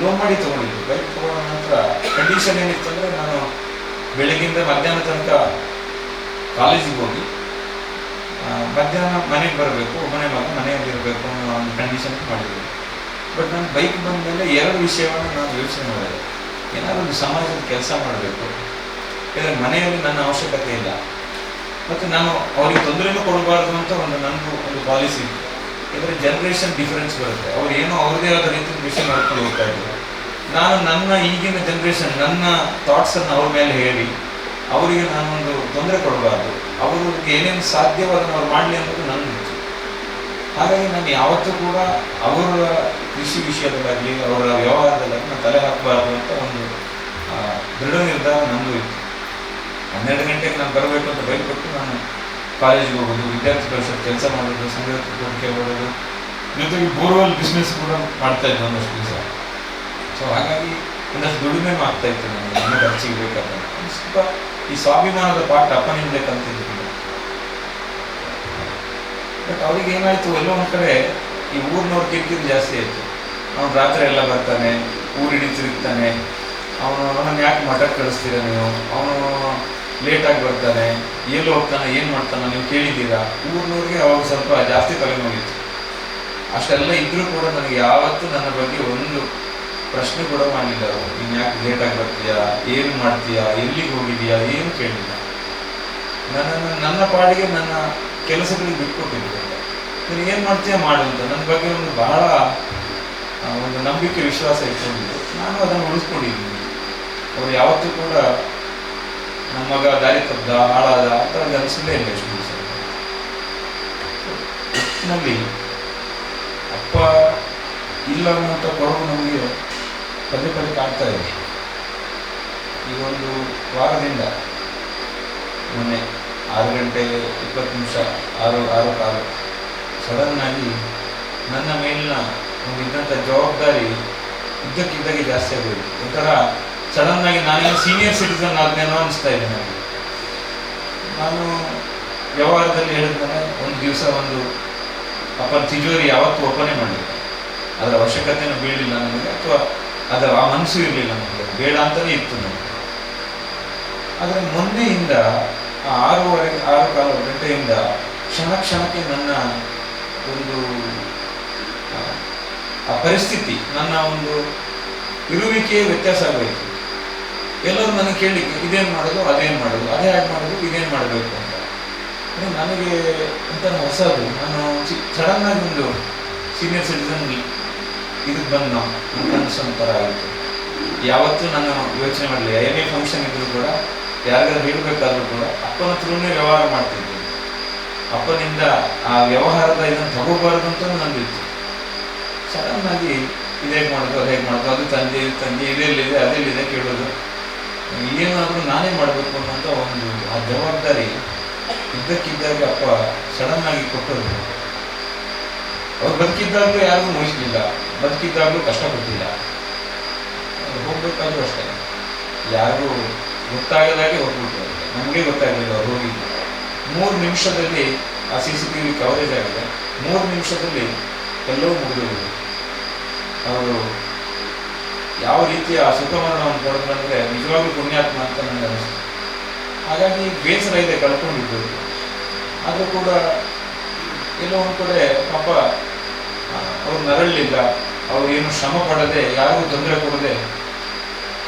ಲೋನ್ ಮಾಡಿ ತಗೊಂಡಿದ್ದು. ಬೈಕ್ ತಗೊಂಡ ನಂತರ ಕಂಡೀಷನ್ ಏನಿತ್ತು ಅಂದರೆ ನಾನು ಬೆಳಗ್ಗಿಂದ ಮಧ್ಯಾಹ್ನ ತನಕ ಕಾಲೇಜಿಗೆ ಹೋಗಿ ಮಧ್ಯಾಹ್ನ ಮನೆಗೆ ಬರಬೇಕು, ಮನೆ ಮಗ ಮನೆಯಲ್ಲಿ ಇರಬೇಕು ಅನ್ನೋ ಒಂದು ಕಂಡೀಷನ್ ಮಾಡಿದ್ವಿ ಬಟ್ ನಾನು ಬೈಕ್ ಬಂದ ಮೇಲೆ ಎರಡು ವಿಷಯವನ್ನು ನಾನು ಯೋಚನೆ ಮಾಡಿದೆ. ಏನಾದರೂ ಒಂದು ಸಮಾಜದ ಕೆಲಸ ಮಾಡಬೇಕು. ಯಾಕಂದರೆ ಮನೆಯಲ್ಲಿ ನನ್ನ ಅವಶ್ಯಕತೆ ಇಲ್ಲ. ಮತ್ತು ನಾನು ಅವರಿಗೆ ತೊಂದರೆನೂ ಕೊಡಬಾರ್ದು ಅಂತ ಒಂದು ನನಗೂ ಒಂದು ಪಾಲಿಸಿ ಇತ್ತು ಯಾಕಂದರೆ ಜನ್ರೇಷನ್ ಡಿಫರೆನ್ಸ್ ಬರುತ್ತೆ. ಅವ್ರು ಏನೋ ಅವ್ರದೇ ಆದ ರೀತಿ ವಿಷಯ ಮಾಡ್ಕೊಂಡು ಹೋಗ್ತಾ ನಾನು ನನ್ನ ಈಗಿನ ಜನ್ರೇಷನ್ ನನ್ನ ಥಾಟ್ಸನ್ನು ಅವ್ರ ಮೇಲೆ ಹೇಳಿ, ಅವರಿಗೆ ನಾನೊಂದು ತೊಂದರೆ ಕೊಡಬಾರ್ದು. ಅವ್ರಿಗೆ ಏನೇನು ಸಾಧ್ಯವಾದ ಅವ್ರು ಮಾಡಲಿ ಅನ್ನೋದು ನನ್ನ ಹಾಗಾಗಿ ನಾನು ಯಾವತ್ತೂ ಕೂಡ ಅವರ ಕೃಷಿ ವಿಷಯದಲ್ಲಾಗಲಿ ಅವರ ವ್ಯವಹಾರದಲ್ಲಾಗಲಿ ನಾನು ತಲೆ ಹಾಕಬಾರ್ದು ಅಂತ ಒಂದು ದೃಢ ನಿರ್ಧಾರ ನಂದು ಇತ್ತು. ಹನ್ನೆರಡು ಗಂಟೆಗೆ ನಾನು ಬರಬೇಕು ಅಂತ ಬೈಕ್ ಕೊಟ್ಟು ನಾನು ಕಾಲೇಜಿಗೆ ಹೋಗೋದು, ವಿದ್ಯಾರ್ಥಿ ಪರಿಷತ್ ಕೆಲಸ ಮಾಡೋದು ಸಂಘ ಚಟುವಟಿಕೆ ಮಾಡೋದು ಜೊತೆಗೆ ಬೋರ್ವೆಲ್ ಬಿಸ್ನೆಸ್ ಕೂಡ ಮಾಡ್ತಾ ಇದ್ದೆ ಒಂದಷ್ಟು ದಿವಸ. ಸೊ ಹಾಗಾಗಿ ಒಂದಷ್ಟು ದುಡಿಮೆ ಆಗ್ತಾ ಇತ್ತು ನನಗೆ ನನ್ನ ಖರ್ಚಿಗೆ ಬೇಕಾದ ಸ್ವಲ್ಪ ಈ ಸ್ವಾಭಿಮಾನದ ಪಾಠ ಅಪ್ಪನಿಂದ ಕಲ್ತಿದ್ದು. ಬಟ್ ಅವ್ರಿಗೆ ಎಲ್ಲೋ ಒಂದು ಕಡೆ ಈ ಊರಿನವ್ರ ಕಿರಿಕಿರಿ ಜಾಸ್ತಿ ಆಯಿತು. ಅವನು ರಾತ್ರಿ ಎಲ್ಲ ಬರ್ತಾನೆ ಊರಿಡಿ ತಿರುಗ್ತಾನೆ. ಅವನು ಅವನನ್ನು ಯಾಕೆ ಮಠಕ್ಕೆ ಕಳಿಸ್ತೀರ ನೀವು? ಅವನು ಲೇಟಾಗಿ ಬರ್ತಾನೆ. ಎಲ್ಲಿ ಹೋಗ್ತಾನೆ, ಏನು ಮಾಡ್ತಾನೆ ನೀವು ಕೇಳಿದ್ದೀರಾ? ಊರಿನವ್ರಿಗೆ ಅವಾಗ ಸ್ವಲ್ಪ ಜಾಸ್ತಿ ತಲೆನೋಗಿತ್ತು ಅಷ್ಟೆಲ್ಲ ಇದ್ರೂ ಕೂಡ ನನಗೆ ಯಾವತ್ತೂ ನನ್ನ ಬಗ್ಗೆ ಒಂದು ಪ್ರಶ್ನೆ ಕೂಡ ಮಾಡಲಿಲ್ಲ ಅವರು. ನೀನು ಯಾಕೆ ಲೇಟಾಗಿ ಬರ್ತೀಯಾ? ಏನು ಮಾಡ್ತೀಯಾ? ಎಲ್ಲಿಗೆ ಹೋಗಿದೀಯಾ? ಏನು ಕೇಳಿಲ್ಲ? ನನ್ನನ್ನು ನನ್ನ ಪಾಡಿಗೆ ನನ್ನ ಕೆಲಸಗಳಿಗೆ ಬಿಟ್ಕೊಟ್ಟಿದ್ದೆ ನೀನು ಏನು ಮಾಡ್ತೀಯ ಮಾಡು ಅಂತ. ನನ್ನ ಬಗ್ಗೆ ಒಂದು ಬಹಳ ಒಂದು ನಂಬಿಕೆ, ವಿಶ್ವಾಸ ಇಟ್ಕೊಂಡಿದ್ದು. ನಾನು ಅದನ್ನು ಉಳಿಸ್ಕೊಂಡಿದ್ದೀನಿ. ಅವ್ರು ಯಾವತ್ತೂ ಕೂಡ ನಮ್ಮ ಮಗ ದಾರಿ ತಪ್ಪದ ಹಾಳಾದ ಅಂತ ಅವ್ರಿಗೆ ಅನಿಸಲೇ ಇಲ್ಲ ಎಷ್ಟು ದಿವಸ ಒಟ್ಟಿನಲ್ಲಿ ಅಪ್ಪ ಇಲ್ಲ ಅನ್ನುವಂಥ ಕೊರಗು ನಮಗೆ ಪದೇ ಪದೇ ಕಾಡ್ತಾ ಇದೆ. ಈ ಒಂದು ವಾರದಿಂದ ಮೊನ್ನೆ ಆರು ಗಂಟೆ ಇಪ್ಪತ್ತು ನಿಮಿಷ, ಆರು ಆರು ಕಾಲು ಸಡನ್ ಆಗಿ ನನ್ನ ಮೇಲಿನ ಒಂದು ಇದ್ದಂಥ ಜವಾಬ್ದಾರಿ ಇದ್ದಕ್ಕಿದ್ದಾಗೆ ಜಾಸ್ತಿ ಆಗೋದು ಒಂಥರ ಸಡನ್ ಆಗಿ ನಾನೇನು ಸೀನಿಯರ್ ಸಿಟಿಸನ್ ಆದ್ನೇನೋ ಅನಿಸ್ತಾ ಇದೆ ನನಗೆ. ನಾನು ವ್ಯವಹಾರದಲ್ಲಿ ಹೇಳಿದ್ಮೇಲೆ ಒಂದು ದಿವಸ ಒಂದು ಅಪ್ಪನ ತಿಜೋರಿ ಯಾವತ್ತೂ ಓಪನೇ ಮಾಡಲಿಲ್ಲ ಅದರ ಅವಶ್ಯಕತೆಯೂ ಬೀಳಿಲ್ಲ ನನಗೆ, ಅಥವಾ ಅದರ ಆ ಮನಸ್ಸು ಇರಲಿಲ್ಲ ನನಗೆ. ಬೇಡ ಅಂತಲೇ ಇತ್ತು ನನಗೆ. ಆದರೆ ಮೊನ್ನೆಯಿಂದ ಆ ಆರೂವರೆ ಆರು ಕಾಲು ಗಂಟೆಯಿಂದ ಕ್ಷಣ ಕ್ಷಣಕ್ಕೆ ನನ್ನ ಒಂದು ಆ, ಪರಿಸ್ಥಿತಿ ನನ್ನ ಒಂದು ಇರುವಿಕೆಯೇ ವ್ಯತ್ಯಾಸ ಆಗಬೇಕು ಎಲ್ಲರೂ ನನಗೆ ಕೇಳಲಿಕ್ಕೆ ಇದೇನು ಮಾಡೋದು ಅದೇನು ಮಾಡೋದು ಅದೇ ಹಾಗೆ ಮಾಡೋದು ಇದೇನು ಮಾಡಬೇಕು ಅಂತ. ನನಗೆ ಅಂತ ಹೊಸದು ನಾನು ಸಡನ್ ಆಗಿ ಒಂದು ಸೀನಿಯರ್ ಸಿಟಿಸನ್ ಇದಕ್ಕೆ ಬಂದು ಅನ್ಸೋ ಥರ ಆಯಿತು. ಯಾವತ್ತೂ ನಾನು ಯೋಚನೆ ಮಾಡಲಿಲ್ಲ. ಏನೇ ಫಂಕ್ಷನ್ ಇದ್ದರೂ ಕೂಡ ಯಾರಿಗಾದ್ರು ಹೇಳಬೇಕಾದ್ರೂ ಕೂಡ ಅಪ್ಪನ ಹತ್ರನೇ ವ್ಯವಹಾರ ಮಾಡ್ತಿದ್ದೆ. ಅಪ್ಪನಿಂದ ಆ ವ್ಯವಹಾರದ ಇದನ್ನು ತಗೋಬಾರ್ದು ಅಂತ ನಂಬಿತ್ತು ಸಡನ್ ಆಗಿ ಇದು ಹೇಗೆ ಮಾಡೋದು ಅದು ಹೇಗೆ ಮಾಡೋದು ಅದು ತಂದೆ ತಂದೆ, ಇದೆಲ್ಲಿದೆ, ಅದೆಲ್ಲಿದೆ ಕೇಳೋದು. ಏನಾದರೂ ನಾನೇ ಮಾಡಬೇಕು ಅನ್ನೋಂಥ ಒಂದು ಆ ಜವಾಬ್ದಾರಿ ಇದ್ದಕ್ಕಿದ್ದಾಗ ಅಪ್ಪ ಸಡನ್ ಆಗಿ ಕೊಟ್ಟರು. ಅವ್ರು ಬದುಕಿದ್ದಾಗಲೂ ಯಾರಿಗೂ ಮುಗಿಸ್ಲಿಲ್ಲ. ಬದುಕಿದ್ದಾಗಲೂ ಕಷ್ಟಪಟ್ಟಿಲ್ಲ. ಹೋಗ್ಬೇಕಾದ್ರೂ ಅಷ್ಟೇ. ಯಾರಿಗೂ ಗೊತ್ತಾಗದಾಗೆ ಹೋಗ್ಬಿಟ್ಟು ನಮಗೆ ಗೊತ್ತಾಗಲಿಲ್ಲ, ಅವ್ರು ಹೋಗಿದ್ದು ಮೂರು ನಿಮಿಷದಲ್ಲಿ ಆ C C T V coverage ಆಗಿದೆ. ಮೂರು ನಿಮಿಷದಲ್ಲಿ ಎಲ್ಲವೂ ಮುಗಿದೋಗಿದೆ. ಅವರು ಯಾವ ರೀತಿಯ ಸುಖಮರಣವನ್ನು ಪಡೆದ್ರು ಅಂದರೆ ನಿಜವಾಗ್ಲೂ ಪುಣ್ಯಾತ್ಮ ಅಂತ ನನಗೆ ಅನಿಸ್ತು. ಹಾಗಾಗಿ ಬೇಸರ ಇದೆ ಕಳ್ಕೊಂಡಿದ್ದು. ಆದರೂ ಕೂಡ ಎಲ್ಲೋ ಒಂದು ಕಡೆ ಪಾಪ ಅವ್ರು ನರಳಲಿಲ್ಲ ಅವ್ರು ಏನು ಶ್ರಮ ಪಡದೆ, ಯಾರಿಗೂ ತೊಂದರೆ ಕೊಡದೆ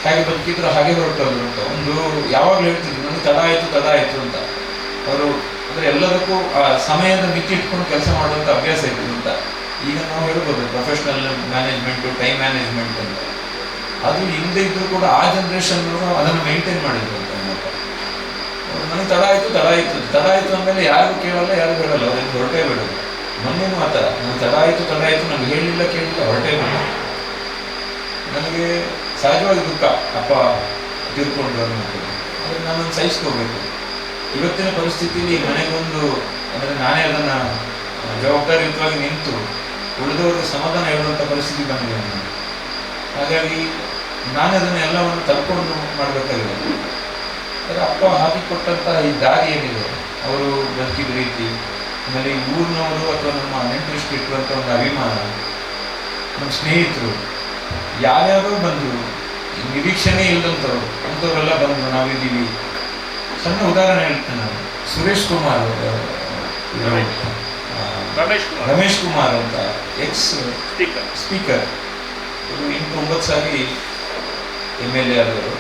ಹೇಗೆ ಬದುಕಿದ್ರು, ಹಾಗೆ ಹೊರಟೋದ್ರು ಅಂತ. ಒಂದು ಯಾವಾಗಲೂ ಹೇಳ್ತಿದ್ರು ನನಗೆ ತಡ ಆಯಿತು ತಡ ಆಯಿತು ಅಂತ. ಅವರು ಅಂದ್ರೆ ಎಲ್ಲದಕ್ಕೂ ಆ ಸಮಯದ ಮಿತಿ ಇಟ್ಕೊಂಡು ಕೆಲಸ ಮಾಡುವಂತ ಅಭ್ಯಾಸ ಇತ್ತು ಅಂತ. ಈಗ ನಾವು ಹೇಳ್ಬೋದು ಪ್ರೊಫೆಷನಲ್ ಮ್ಯಾನೇಜ್ಮೆಂಟ್ ಟೈಮ್ ಮ್ಯಾನೇಜ್ಮೆಂಟ್ ಅಂತ. ಅದು ಹಿಂದೆ ಇದ್ರು ಕೂಡ ಆ ಜನರೇಷನ್ ಅದನ್ನು ಮೇಂಟೈನ್ ಮಾಡಿದ್ರು ಅಂತ. ನನಗೆ ತಡ ಆಯ್ತು ತಡ ಆಯ್ತು. ತಡ ಆಯ್ತು ಅಂದಮೇಲೆ ಯಾರು ಕೇಳಲ್ಲ, ಯಾರು ಹೇಳಲ್ಲ ಅವ್ರಿಗೆ ಹೊರಟೇ ಬಿಡೋದು ಮೊನ್ನೆನೂ ಆ ನನಗೆ ತಡ ಆಯ್ತು ತಡ ಆಯ್ತು. ನಮ್ಗೆ ಹೇಳಿಲ್ಲ, ಕೇಳಿಲ್ಲ, ಹೊರಟೇ ಬಿಡೋದು ನನಗೆ ಸಹಜವಾಗಿ ದುಃಖ ಅಪ್ಪ ತಿಳ್ಕೊಂಡು ಅನ್ನೋದು ಅದನ್ನ ನಾನು ಸಹಿಸ್ಕೋಬೇಕು. ಇವತ್ತಿನ ಪರಿಸ್ಥಿತಿಯಲ್ಲಿ ಮನೆಗೊಂದು, ಅಂದರೆ ನಾನೇ ಅದನ್ನ ಜವಾಬ್ದಾರಿಯುತವಾಗಿ ನಿಂತು ಉಳಿದವರಿಗೆ ಸಮಾಧಾನ ಹೇಳುವಂಥ ಪರಿಸ್ಥಿತಿ ಬಂದಿದೆ. ಹಾಗಾಗಿ ನಾನೇ ಅದನ್ನು ಎಲ್ಲವನ್ನು ತಲುಪೊಂಡು ಮಾಡಬೇಕಾಗಿದೆ. ಆದರೆ ಅಪ್ಪ ಹಾಕಿಕೊಟ್ಟಂತಹ ಈ ದಾರಿ ಏನಿದೆ? ಅವರು ಬದುಕಿದ ರೀತಿ, ಆಮೇಲೆ ಊರಿನವರು ಅಥವಾ ನಮ್ಮ ನೆಂಟರಿಷ್ಟು ಇಟ್ಟುವಂಥ ಒಂದು ಅಭಿಮಾನ, ನಮ್ಮ ಸ್ನೇಹಿತರು ಯಾರ್ಯಾರೋ ಬಂದರು ನಿರೀಕ್ಷಣೆ ಇಲ್ಲದಂಥವ್ರು ಅಂಥವರೆಲ್ಲ ಬಂದರು ನಾವಿದ್ದೀವಿ. ಸಣ್ಣ ಉದಾಹರಣೆ ಹೇಳ್ತೇನೆ ನಾನು. ಸುರೇಶ್ ಕುಮಾರ್ ಅವರು, ರಮೇಶ್. ಕುಮಾರ್. ರಮೇಶ್ ಕುಮಾರ್ ಅಂತ ಎಕ್ಸ್ ಸ್ಪೀಕರ್ ಸ್ಪೀಕರ್ ಇವರು ಎಂಟು ಒಂಬತ್ತು ಸಾರಿ ಎಂ ಎಲ್ ಎ ಆದವರು.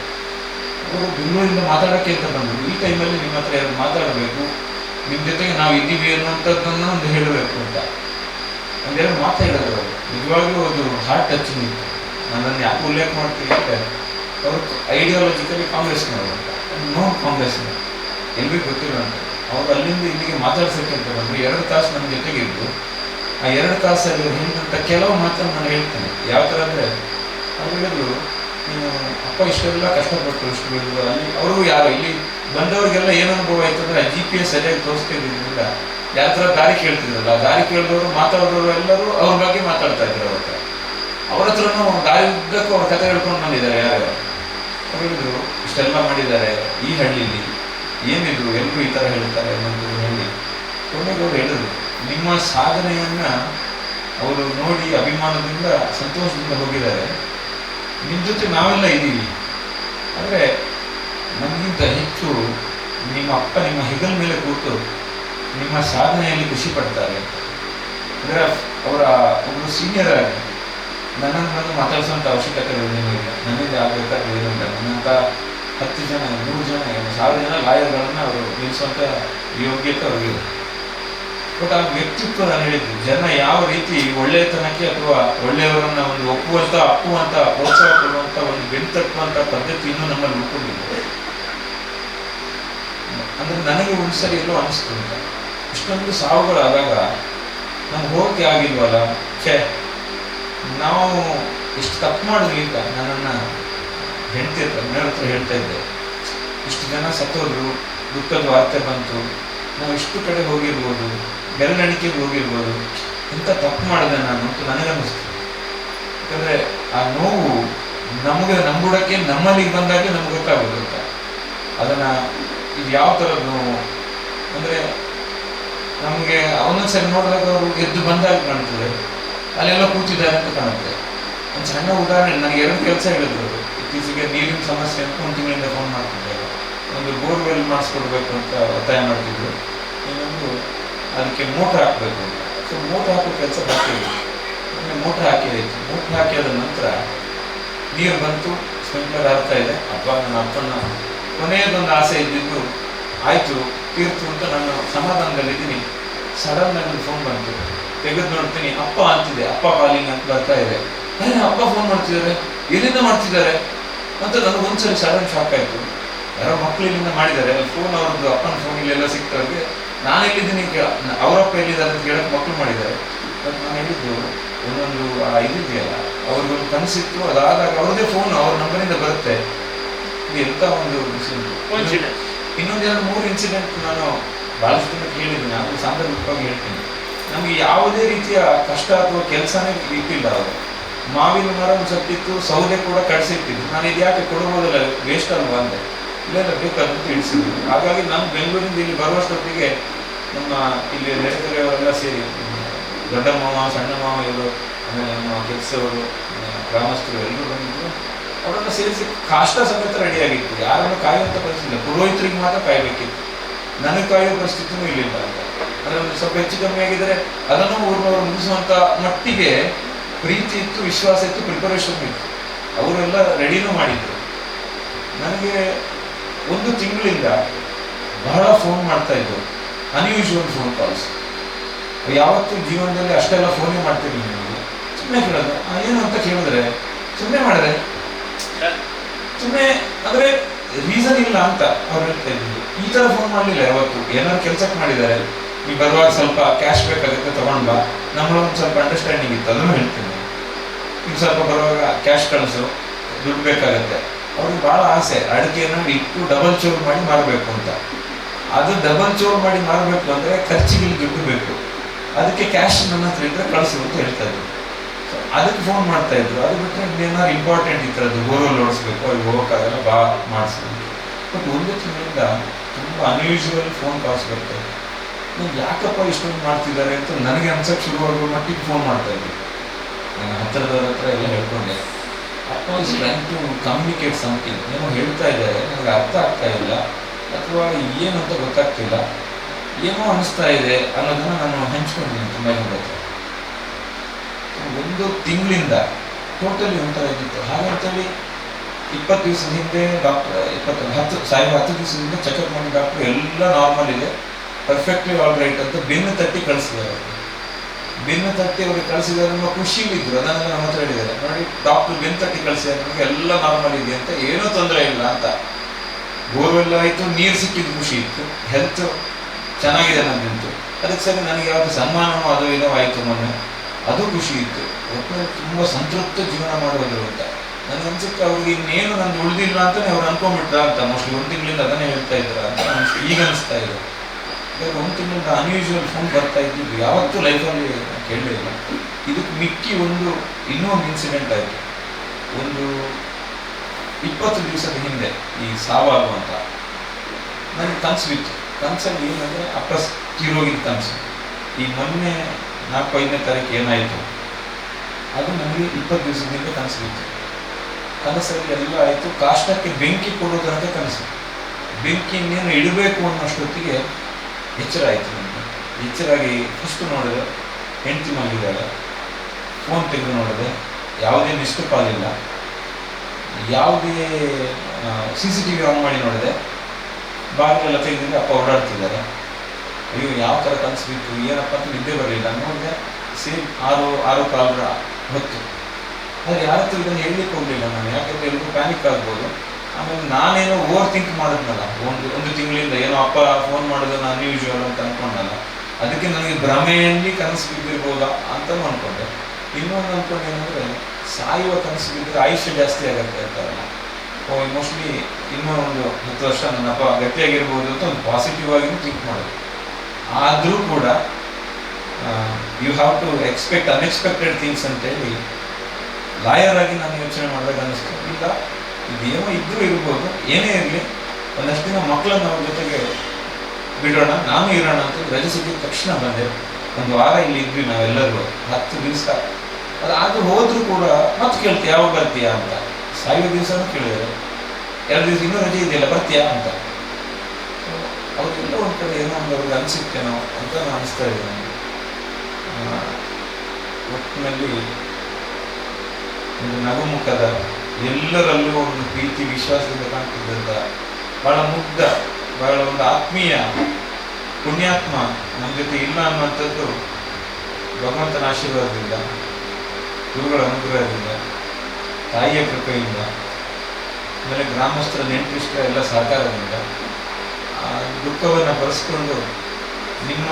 ಅವರು ಬೆಂಗಳೂರಿಂದ ಮಾತಾಡೋಕ್ಕೆ ಅಂತ ಬಂದರು. ಈ ಟೈಮಲ್ಲಿ ನಿಮ್ಮ ಹತ್ರ ಯಾರು ಮಾತಾಡಬೇಕು ನಿಮ್ಮ ಜೊತೆಗೆ ನಾವು ಇದ್ದೀವಿ ಅನ್ನುವಂಥದ್ದನ್ನು ಒಂದು ಹೇಳಬೇಕು ಅಂತ. ಒಂದೆರಡು ಮಾತಾಡಿದ್ರು ನಿಜವಾಗ್ಲೂ ಅದು ಹಾರ್ಟ್ ಟಚ್ ಇತ್ತು. ನನ್ನನ್ನು ಯಾಕೆ ಉಲ್ಲೇಖ ಮಾಡ್ತೀನಿ ಅಂದರೆ, ಅವರು ಐಡಿಯಾಲಜಿಕಲಿ ಕಾಂಗ್ರೆಸ್ನವರು ನೋ ಕಾಂಗ್ರೆಸ್ ಎಲ್ರಿಗೂ ಅಂತ ಅವ್ರು ಅಲ್ಲಿಂದ ಇಲ್ಲಿಗೆ ಮಾತಾಡ್ಸೋಕ್ಕೆ ಅಂತ ಬಂದರು ಎರಡು ತಾಸು ನನ್ನ ಜೊತೆಗೆ ಇದ್ದು, ಆ ಎರಡು ತಾಸಲ್ಲಿ ಅವ್ರು ಕೆಲವು ಮಾತನ್ನು ನಾನು ಹೇಳ್ತೇನೆ. ಯಾವ ಥರ ಅಂದರೆ, ಅವ್ರು ಹೇಳಿದ್ರು ನೀವು ಅಪ್ಪ ಇಷ್ಟೆಲ್ಲ ಕಷ್ಟಪಟ್ಟು ಇಷ್ಟು ಬಿಡುವ ಅಲ್ಲಿ ಅವರು ಯಾರು, ಇಲ್ಲಿ ಬಂದವರಿಗೆಲ್ಲ ಏನು ಅನುಭವ ಆಯ್ತು ಅಂದರೆ ಜಿ ಪಿ ಎಸ್ ಸರಿಯಾಗಿ ತೋರಿಸ್ತಿದ್ದಿಲ್ಲ ಯಾವ ಥರ ದಾರಿ ಕೇಳ್ತಿದ್ರಲ್ಲ, ಆ ದಾರಿ ಕೇಳಿದವರು, ಮಾತಾಡೋರು ಎಲ್ಲರೂ ಅವ್ರ ಬಗ್ಗೆ ಮಾತಾಡ್ತಾ ಇದ್ರು ಅವ್ರ ಹತ್ರ ಅವ್ರ ಹತ್ರನೂ ಉದ್ದಕ್ಕೂ ಅವ್ರ ಕಥೆ ಹೇಳ್ಕೊಂಡು ಬಂದಿದ್ದಾರೆ. ಯಾರು ಅವ್ರು ಹೇಳಿದ್ರು ಇಷ್ಟೆಲ್ಲ ಮಾಡಿದ್ದಾರೆ. ಈ ಹಳ್ಳಿಲಿ ಏನಿದ್ರು ಎಲ್ಲರೂ ಈ ಥರ ಹೇಳ್ತಾರೆ ಅನ್ನೋದು ಹೇಳಿ ಕೊನೆಗೆ ಅವ್ರು ಹೇಳಿದ್ರು. ನಿಮ್ಮ ಸಾಧನೆಯನ್ನ ಅವರು ನೋಡಿ ಅಭಿಮಾನದಿಂದ, ಸಂತೋಷದಿಂದ ಹೋಗಿದ್ದಾರೆ. ನಿಮ್ಮ ಜೊತೆ ನಾವೆಲ್ಲ ಇದ್ದೀವಿ. ಆದರೆ ನಮಗಿಂತ ಹೆಚ್ಚು ನಿಮ್ಮ ಅಪ್ಪ ನಿಮ್ಮ ಹೆಗಲ ಮೇಲೆ ಕೂತು ನಿಮ್ಮ ಸಾಧನೆಯಲ್ಲಿ ಖುಷಿ ಪಡ್ತಾರೆ. ಅಂದರೆ ಅವರ ಒಬ್ಬರು ಸೀನಿಯರ್ ನನ್ನನ್ನು ಮಾತಾಡಿಸುವಂಥ ಅವಶ್ಯಕತೆ ಇಲ್ಲ ನನ್ನಿಂದ ಆಗಬೇಕಾದ್ರೆ ಏನು ಇಲ್ಲ ನನ್ನಂಥ ಹತ್ತು ಜನ ನೂರು ಜನ ಸಾವಿರ ಜನ ಲಾಯರ್ಗಳನ್ನು ಅವರು ನಿಲ್ಲಿಸುವಂಥ ಯೋಗ್ಯತೆ ಅವ್ರಿಗೆ ಬಟ್ ಆ ವ್ಯಕ್ತಿತ್ವ ನಾನು ಹೇಳಿದ್ದು, ಜನ ಯಾವ ರೀತಿ ಒಳ್ಳೆಯತನಕ್ಕೆ ಅಥವಾ ಒಳ್ಳೆಯವರನ್ನ ಒಂದು ಒಪ್ಪುವಂಥ, ಅಪ್ಪುವಂಥ, ಪ್ರೋತ್ಸಾಹ ಕೊಡುವಂತ ಒಂದು ಬೆಂತಕ್ಕುವಂಥ ಪದ್ಧತಿ ಇನ್ನೂ ನಮ್ಮಲ್ಲಿ ಉಳ್ಕೊಂಡಿದೆ. ಅಂದ್ರೆ ನನಗೆ ಒಂದ್ಸರಿ ಎಲ್ಲೋ ಅನಿಸ್ತು ಅಂತ. ಇಷ್ಟೊಂದು ಸಾವುಗಳಾದಾಗ ನಮ್ಗೆ ಹೋಗಕ್ಕೆ ಆಗಿಲ್ವಲ್ಲ? ಛೇ ನಾವು ಇಷ್ಟು ತಪ್ಪು ಮಾಡಿದ್ವಿ ಅಂತ ನನ್ನನ್ನು ಹೆಂಡತಿ ಹತ್ರ, ಮನೆಯವ್ರ ಹತ್ರ ಹೇಳ್ತಾ ಇದ್ದೆ. ಇಷ್ಟು ಜನ ಸತ್ತೋದ್ರು, ದುಃಖದ ವಾರ್ತೆ ಬಂತು. ನಾವು ಇಷ್ಟು ಕಡೆ ಹೋಗಿರ್ಬೋದು, ಬೆರಳೆಣಿಕೆಗೆ ಹೋಗಿರ್ಬೋದು. ಇಂಥ ತಪ್ಪು ಮಾಡಿದೆ ನಾನು ಅಂತ ನನಗನ್ನಿಸ್ತು. ಯಾಕಂದರೆ ಆ ನೋವು ನಮಗೆ ನಂಬುಡಕ್ಕೆ ನಮ್ಮಲ್ಲಿಗೆ ಬಂದಾಗೆ ನಮ್ಗೆ ಗೊತ್ತಾಗೋದು ಅಂತ. ಅದನ್ನು ಇದು ಯಾವ ಥರದ ನೋವು? ಅಂದರೆ ನಮಗೆ ಅವನೊಂದ್ಸರಿ ನೋಡಿದಾಗ ಅವರು ಎದ್ದು ಬಂದಾಗ ಕಾಣ್ತದೆ. ಅಲ್ಲೆಲ್ಲ ಕೂತಿದ್ದಾರೆ ಅಂತ ಕಾಣುತ್ತೆ. ಒಂದು ಸಣ್ಣ ಉದಾಹರಣೆ, ನನಗೆ ಎರಡು ಕೆಲಸ ಹೇಳಿದ್ರು. ಇತ್ತೀಚೆಗೆ ನೀರಿನ ಸಮಸ್ಯೆ ಅಂತ ಒಂದು ತಿಂಗಳಿಂದ ಫೋನ್ ಮಾಡ್ತಿದ್ದಾರೆ ಒಂದು ಬೋರ್ವೆಲ್ ಮಾಡಿಸ್ಕೊಡ್ಬೇಕು ಅಂತ ಒತ್ತಾಯ ಮಾಡ್ತಿದ್ರು. ಇನ್ನೊಂದು ಅದಕ್ಕೆ ಮೋಟ್ರ್ ಹಾಕಬೇಕು ಅಂತ. ಸೊ ಮೋಟ್ರ್ ಹಾಕೋ ಕೆಲಸ ಬರ್ತಿದ್ರು ಮೋಟ್ರ್ ಹಾಕಿದಾಯ್ತು ಮೋಟ್ರ್ ಹಾಕಿದ ನಂತರ ನೀರು ಬಂತು, ಸ್ಪ್ರಿಂಕ್ಲರ್ ಆಗ್ತಾ ಇದೆ. ಅಪ್ಪ, ನನ್ನ ಅಪ್ಪನ ಕೊನೆಯದೊಂದು ಆಸೆ ಇದ್ದಿದ್ದು, ಆಯಿತು, ತೀರ್ತು ಅಂತ ನಾನು ಸಮಾಧಾನದಲ್ಲಿದ್ದೀನಿ. ಸಡನ್ ನನಗೆ ಫೋನ್ ಬಂತು. ತೆಗೆದು ನೋಡ್ತೀನಿ. ಅಪ್ಪ ಅಂತಿದೆ. ಅಪ್ಪ ಕಾಲಿಂಗ್ ಅಂತ ಬರ್ತಾ ಇದೆ. ಅಪ್ಪ ಫೋನ್ ಮಾಡ್ತಿದ್ದಾರೆ ಎಲ್ಲಿಂದ ಮಾಡ್ತಿದ್ದಾರೆ ಅಂತ ನನಗೆ ಒಂದ್ಸರಿ ಸಡನ್ ಶಾಕ್ ಆಯ್ತು. ಯಾರೋ ಮಕ್ಕಳು ಇಲ್ಲಿಂದ ಮಾಡಿದ್ದಾರೆ. ಫೋನ್ ಅವ್ರದ್ದು ಅಪ್ಪನ ಫೋನ್ ಇಲ್ಲೆಲ್ಲ ಸಿಕ್ತಾರೆ ನಾನು ಎಲ್ಲಿದ್ದೀನಿ ಕೇಳ ಅವರಪ್ಪ ಎಲ್ಲಿದ್ದಾರೆ ಅಂತ ಕೇಳಕ್ ಮಕ್ಕಳು ಮಾಡಿದ್ದಾರೆ. ಬಟ್ ನಾನು ಹೇಳಿದ್ದು ಒಂದೊಂದು ಆ ಇದಿದೆಯಲ್ಲ ಅವ್ರಿಗೊಂದು ಕನಸಿತ್ತು. ಅದಾದಾಗ ಅವ್ರದೇ ಫೋನ್ ಅವ್ರ ನಂಬರಿಂದ ಬರುತ್ತೆ. ಇದು ಎಂತ ಒಂದು. ಇನ್ನೊಂದು ಎರಡು ಮೂರು ಇನ್ಸಿಡೆಂಟ್ ನಾನು ಬಹಳಷ್ಟು ಕೇಳಿದ್ದೀನಿ. ನಾನು ಅದು ಸಾಂದರ್ಭಿಕವಾಗಿ ಹೇಳ್ತೀನಿ. ನಮಗೆ ಯಾವುದೇ ರೀತಿಯ ಕಷ್ಟ ಅಥವಾ ಕೆಲಸನೇ ಇಟ್ಟಿಲ್ಲ ಅವರು. ಮಾವಿನ ಮರ ಒಂದು ಸತ್ತಿತ್ತು ಸೌದೆ ಕೂಡ ಕಡಿಸಿಟ್ಟಿದ್ದು ನಾನು ಇದು ಯಾಕೆ ಕೊಡಬಹುದಲ್ಲ ವೇಸ್ಟ್ ಅನ್ನು ಬಂದೆ. ಇಲ್ಲ ಬೇಕಾದ್ರೂ ತಿಳಿಸಿದ್ರು. ಹಾಗಾಗಿ ನಾನು ಬೆಂಗಳೂರಿಂದ ಇಲ್ಲಿ ಬರುವಷ್ಟೊತ್ತಿಗೆ ನಮ್ಮ ಇಲ್ಲಿ ನೆರೆಕೆರೆಯವರೆಲ್ಲ ಸೇರಿ, ದೊಡ್ಡ ಮಾವ, ಸಣ್ಣ ಮಾವ, ಇವರು, ಆಮೇಲೆ ನಮ್ಮ ಕೆಲಸವರು ಗ್ರಾಮಸ್ಥರು ಎಲ್ಲರೂ ಬಂದಿದ್ರು. ಅವರನ್ನು ಸೇರಿಸಿ ಕಾಷ್ಟ ಸಮೇತ ರೆಡಿ ಆಗಿತ್ತು. ಯಾರನ್ನು ಕಾಯುವಂಥ ಪರಿಸ್ಥಿತಿ ಇಲ್ಲ. ಪುರೋಹಿತರಿಗೆ ಮಾತ್ರ ಕಾಯಬೇಕಿತ್ತು. ನನಗೆ ಕಾಯುವ ಪರಿಸ್ಥಿತಿನೂ ಇಲ್ಲಿಲ್ಲ ಅಂತ. ಅಂದ್ರೆ ಒಂದು ಸ್ವಲ್ಪ ಹೆಚ್ಚು ಕಮ್ಮಿ ಆಗಿದ್ರೆ ಅದನ್ನು ಊರಿನವರು ಮುಗಿಸುವಂತ ಮಟ್ಟಿಗೆ ಪ್ರೀತಿ ಇತ್ತು ವಿಶ್ವಾಸ ಇತ್ತು ಪ್ರಿಪರೇಷನ್ ಇತ್ತು. ಅವರೆಲ್ಲ ರೆಡಿನೂ ಮಾಡಿದ್ರು. ನನಗೆ ಒಂದು ತಿಂಗಳಿಂದ ಬಹಳ ಫೋನ್ ಮಾಡ್ತಾ ಇದ್ರು. ಅನ್ಯೂಶುವಲ್ ಫೋನ್ ಕಾಲ್ಸ್ ಯಾವತ್ತೂ ಜೀವನದಲ್ಲಿ ಅಷ್ಟೆಲ್ಲ ಫೋನೇ ಮಾಡ್ತೀನಿ ನಿಮಗೆ ಸುಮ್ಮನೆ ಕೇಳೋದು "ಆ, ಏನು ಅಂತ ಕೇಳಿದ್ರೆ? ಸುಮ್ಮನೆ ಮಾಡಿದ್ರೆ ಸುಮ್ಮನೆ ಅಂದರೆ ರೀಸನ್ ಇಲ್ಲ ಅಂತ ಅವ್ರು ಹೇಳ್ತಾ ಇದ್ರು. ಈ ಥರ ಫೋನ್ ಮಾಡಲಿಲ್ಲ ಯಾವತ್ತು. ಏನಾದ್ರು ಕೆಲಸಕ್ಕೆ ಮಾಡಿದ್ದಾರೆ. ನೀವು ಬರುವಾಗ ಸ್ವಲ್ಪ ಕ್ಯಾಶ್ ಬೇಕಾಗುತ್ತೆ ತಗೊಂಡ್ ಬಾ. ನಮ್ಮೊಳಗೆ ಸ್ವಲ್ಪ ಅಂಡರ್ಸ್ಟ್ಯಾಂಡಿಂಗ್ ಇತ್ತು, ಅದನ್ನು ಹೇಳ್ತೀನಿ. ನೀವು ಸ್ವಲ್ಪ ಬರುವಾಗ ಕ್ಯಾಶ್ ಕಳಿಸು, ದುಡ್ಡು ಬೇಕಾಗುತ್ತೆ. ಅವ್ರಿಗೆ ಭಾಳ ಆಸೆ ಅಡಿಕೆನ ಇಟ್ಟು ಡಬಲ್ ಚೋರ್ ಮಾಡಿ ಮಾರಬೇಕು ಅಂತ. ಅದು ಡಬಲ್ ಚೋರ್ ಮಾಡಿ ಮಾರಬೇಕು ಅಂದರೆ ಖರ್ಚಿಗೆ ದುಡ್ಡು ಬೇಕು. ಅದಕ್ಕೆ ಕ್ಯಾಶ್ ನನ್ನ ಹತ್ರ ಇದ್ರೆ ಕಳಿಸು ಅಂತ ಹೇಳ್ತಾ ಇದ್ರು. ಅದಕ್ಕೆ ಫೋನ್ ಮಾಡ್ತಾ ಇದ್ರು. ಅದು ಬಿಟ್ಟರೆ ಏನಾದ್ರು ಇಂಪಾರ್ಟೆಂಟ್ ಇತ್ತು ಬೋರ್ವೆಲ್ ಓಡಿಸ್ಬೇಕು ಅವ್ರಿಗೆ ಹೋಗೋಕ್ಕಾಗಲ್ಲ ಬಾ, ಮಾಡಿಸ್ಬೇಕು. ಬಟ್ ಒಂದು ತಿಂಗಳಿಂದ ತುಂಬ ಅನ್ಯೂಶುವಲ್ ಫೋನ್ ಕಾಲ್ಸ್ ಬರ್ತಾ ಇತ್ತು. ನಂಗೆ ಯಾಕಪ್ಪ ಇಷ್ಟೊಂದು ಮಾಡ್ತಿದ್ದಾರೆ ಅಂತ ನನಗೆ ಅನ್ಸಕ್ಕೆ ಶುರುವಾಗುವ ಮಟ್ಟಿಗೆ ಫೋನ್ ಮಾಡ್ತಾ ಇದ್ದೆ. ನನ್ನ ಹತ್ತಿರದವ್ರ ಹತ್ರ ಎಲ್ಲ ಹೇಳ್ಕೊಂಡೆ. ಅಪ್ಪ ಇಸ್ ಟು ಕಮ್ಯುನಿಕೇಟ್ ಸಮಥಿಂಗ್ ಏನೋ ಹೇಳ್ತಾ ಇದ್ದಾರೆ. ನನಗೆ ಅರ್ಥ ಆಗ್ತಾ ಇಲ್ಲ. ಅಥವಾ ಏನು ಅಂತ ಗೊತ್ತಾಗ್ತಿಲ್ಲ. ಏನೋ ಅನಿಸ್ತಾ ಇದೆ ಅನ್ನೋದನ್ನ ನಾನು ಹಂಚ್ಕೊಂಡಿದ್ದೀನಿ ತುಂಬ ಜನ ಒಂದು ತಿಂಗಳಿಂದ ಟೋಟಲಿ ಒಂಥರ ಇದ್ದಿತ್ತು. ಹಾಗಂತೇಳಿ ಇಪ್ಪತ್ತು ದಿವಸದ ಹಿಂದೆ ಡಾಕ್ಟರ್ ಇಪ್ಪತ್ತು, ಹತ್ತು ಸಾವಿರ ಹತ್ತು ದಿವಸದಿಂದ ಚೆಕಪ್ ಮಾಡಿ ಡಾಕ್ಟರ್ ಎಲ್ಲ ನಾರ್ಮಲ್ ಇದೆ. ಪರ್ಫೆಕ್ಟ್ಲಿ ಆಲ್ ರೈಟ್ ಅಂತ ಬೆನ್ನು ತಟ್ಟಿ ಕಳಿಸಿದ್ದಾರೆ. ಬೆನ್ನು ತಟ್ಟಿ ಅವ್ರಿಗೆ ಕಳಿಸಿದ್ದಾರೆ ನಮ್ಮ ಖುಷಿಲಿದ್ರು ಅದನ್ನು ನಮ್ಮ ಹತ್ರ ಹೇಳಿದ್ದಾರೆ. ನೋಡಿ ಡಾಕ್ಟರ್ ಬೆನ್ನು ತಟ್ಟಿ ಕಳಿಸಿದ್ದಾರೆ, ನಮಗೆ ಎಲ್ಲ ನಾರ್ಮಲ್ ಇದೆ ಅಂತ ಏನೂ ತೊಂದರೆ ಇಲ್ಲ ಅಂತ. ಬೋರ್ವೆಲ್ ಆಯಿತು, ನೀರು ಸಿಕ್ಕಿದ್ದು ಖುಷಿ ಇತ್ತು. ಹೆಲ್ತ್ ಚೆನ್ನಾಗಿದೆ ನಂದಂತು ಅದಕ್ಕೆ ಸರಿ, ನನಗೆ ಯಾವುದು ಸನ್ಮಾನವೂ ಅದು ಏನೋ ಆಯಿತು ಮೊನ್ನೆ. ಅದು ಖುಷಿ ಇತ್ತು. ಒಟ್ಟು ತುಂಬ ಸಂತೃಪ್ತ ಜೀವನ ಮಾಡೋದು ಅಂತ. ನನಗೆ ಅನ್ಸುತ್ತೆ ಅವ್ರಿಗೆ ಇನ್ನೇನು ನಂದು ಉಳಿದಿಲ್ಲ ಅಂತಲೇ ಅವ್ರು ಅನ್ಕೊಂಡ್ಬಿಟ್ರ ಅಂತ. ಮೋಸ್ಟ್ಲಿ ಒಂದು ತಿಂಗಳಿಂದ ಅದನ್ನೇ ಹೇಳ್ತಾ ಇದ್ರ ಅಂತ ಈಗ ಅನಿಸ್ತಾ ಇದೆ. ಇವಾಗ ಒಂದು ತಿಂಗಳಿಂದ ಅನ್ಯೂಶುವಲ್ ಫೋನ್ ಬರ್ತಾ ಇದ್ದಿದ್ದು ಯಾವತ್ತೂ ಲೈಫಲ್ಲಿ ಕೇಳಲಿಲ್ಲ ಇದಕ್ಕೆ ಮಿಕ್ಕಿ ಒಂದು ಇನ್ನೂ ಒಂದು ಇನ್ಸಿಡೆಂಟ್ ಆಯಿತು. ಒಂದು ಇಪ್ಪತ್ತು ದಿವಸದ ಹಿಂದೆ ಈ ಸಾವಾಗುವಂತ ನನಗೆ ಕನಸು ಬಿತ್ತು ಕನಸಲ್ಲಿ ಏನಂದರೆ ಅಪ್ಪ ತೀರೋಗಿದ್ದ ಕನಸು. ಈ ಮೊನ್ನೆ ನಾಲ್ಕು ಐದನೇ ತಾರೀಕು ಏನಾಯಿತು? ಅದು ನನಗೆ ಇಪ್ಪತ್ತು ದಿವಸದಿಂದ ಕನಸು ಬಿತ್ತು ಕನಸಲ್ಲಿ ಎಲ್ಲ ಆಯಿತು. ಕಾಷ್ಟಕ್ಕೆ ಬೆಂಕಿ ಕೊಡೋದಂತ ಕನಸು. ಬೆಂಕಿ ಇನ್ನೇನು ಇಡಬೇಕು ಅನ್ನೋಷ್ಟೊತ್ತಿಗೆ ಎಚ್ಚರ ಆಯಿತು ನನಗೆ. ಎಚ್ಚರಾಗಿ ಫಸ್ಟ್ ನೋಡಿದೆ, ಹೆಂಡತಿ ಮಲಗಿದ್ದಾಳೆ ಫೋನ್ ತೆಗೆದು ನೋಡಿದೆ, ಯಾವುದೇ ಕಾಲ್ ಇಲ್ಲ ಯಾವುದೇ C C T V on ಮಾಡಿ ನೋಡಿದೆ. ಬಾಗಿಲೆಲ್ಲ ತೆಗೆದಿದ್ರೆ ಅಪ್ಪ ಓಡಾಡ್ತಿದ್ದಾರೆ. ಅಯ್ಯೋ, ಯಾವ ಥರ ಕನಸು ಬಿತ್ತು ಏನಪ್ಪ ಅಂತ ನಿದ್ದೆ ಬರಲಿಲ್ಲ. ನೋಡಿದೆ ಸೇಮ್ ಆರು ಆರು ಕಾಲ ಹೊತ್ತು. ಆದರೆ ಯಾರ ಹತ್ರ ಇದನ್ನು ಹೇಳಲಿಕ್ಕೆ ಹೋಗಲಿಲ್ಲ ನಾನು. ಯಾಕೆಂದರೆ ಎಲ್ಲರೂ ಪ್ಯಾನಿಕ್ ಆಗ್ಬೋದು. ಆಮೇಲೆ ನಾನೇನೋ ಓವರ್ ಥಿಂಕ್ ಮಾಡಿದ್ನಲ್ಲ. ಒಂದು ಒಂದು ತಿಂಗಳಿಂದ ಏನೋ ಅಪ್ಪ ಫೋನ್ ಮಾಡೋದನ್ನ ಅನ್ಯೂಶುವಲ್ ಅಂತ ಅನ್ಕೊಂಡಲ್ಲ. ಅದಕ್ಕೆ ನನಗೆ ಭ್ರಮೆಯಲ್ಲಿ ಕನಸು ಬಿದ್ದಿರ್ಬೋದಾ ಅಂತ ಅನ್ಕೊಂಡೆ. ಇನ್ನೊಂದು ಅನ್ಕೊಂಡು ಏನಂದ್ರೆ, ಸಾಯುವ ಕನಸು ಬಿದ್ದರೆ ಆಯುಷ್ಯ ಜಾಸ್ತಿ ಆಗತ್ತೆ ಅಂತಾರಲ್ಲ ಓ ಮೋಸ್ಟ್ಲಿ ಇನ್ನೂ ಒಂದು ಹತ್ತು ವರ್ಷ ನನ್ನ ಅಪ್ಪ ಗಟ್ಟಿಯಾಗಿರ್ಬೋದು ಅಂತ ಒಂದು ಪಾಸಿಟಿವ್ ಆಗಿನೂ ಥಿಂಕ್ ಮಾಡೋದು. ಆದರೂ ಕೂಡ you have to expect unexpected things ಅಂತೇಳಿ ಲಾಯರ್ ಆಗಿ ನಾನು ಯೋಚನೆ ಮಾಡಿದಾಗ ಅನ್ನಿಸ್ತು. ಇಲ್ಲ ಇದೇನೋ ಇದ್ರೂ ಇರ್ಬೋದು, ಏನೇ ಇರಲಿ, ಒಂದಷ್ಟು ದಿನ ಮಕ್ಕಳನ್ನ ಅವ್ರ ಜೊತೆಗೆ ಬಿಡೋಣ, ನಾನು ಇರೋಣ ಅಂತ ರಜೆ ಸಿಕ್ಕಿದ ತಕ್ಷಣ ಬಂದೆ. ಒಂದು ವಾರ ಇಲ್ಲಿ ಇದ್ವಿ ನಾವೆಲ್ಲರೂ, ಹತ್ತು ದಿವಸ. ಅದಾದ್ರೂ ಹೋದ್ರೂ ಕೂಡ ಮತ್ತೆ ಕೇಳ್ತೀಯ, ಯಾವಾಗ ಬರ್ತೀಯಾ ಅಂತ. ಸಾವಿರ ದಿವಸನೂ ಕೇಳಿದರೆ ಎರಡು ದಿವಸ ಇನ್ನೂ ರಜೆ ಇದೆಯಲ್ಲ, ಬರ್ತೀಯಾ ಅಂತ. ಅವ್ರಿಗೆಲ್ಲ ಒಂದು ಕಡೆ ಏನೋ ಒಂದು ಅವ್ರಿಗೆ ಅನಿಸುತ್ತೇನೋ ಅಂತ ನಾನು ಅನಿಸ್ತಾ ಇದೆ ನನಗೆ ಒಟ್ಟಿನಲ್ಲಿ ಒಂದು ನಗುಮುಖದ ಎಲ್ಲರಲ್ಲೂ ಒಂದು ಪ್ರೀತಿ, ವಿಶ್ವಾಸದಿಂದ ಕಾಣ್ತಿದ್ದಂತ ಬಹಳ ಮುಗ್ಧ, ಬಹಳ ಒಂದು ಆತ್ಮೀಯ, ಪುಣ್ಯಾತ್ಮ ನಮ್ಮ ಜೊತೆ ಇಲ್ಲ ಅನ್ನುವಂಥದ್ದು ಭಗವಂತನ ಆಶೀರ್ವಾದದಿಂದ, ಗುರುಗಳ ಅನುಗ್ರಹದಿಂದ, ತಾಯಿಯ ಕೃಪೆಯಿಂದ, ಆಮೇಲೆ ಗ್ರಾಮಸ್ಥರ ನೆಂಟರಿಷ್ಟರ ಎಲ್ಲ ಸಹಕಾರದಿಂದ, ಆ ದುಃಖವನ್ನು ಬರೆಸ್ಕೊಂಡು ನಿಮ್ಮ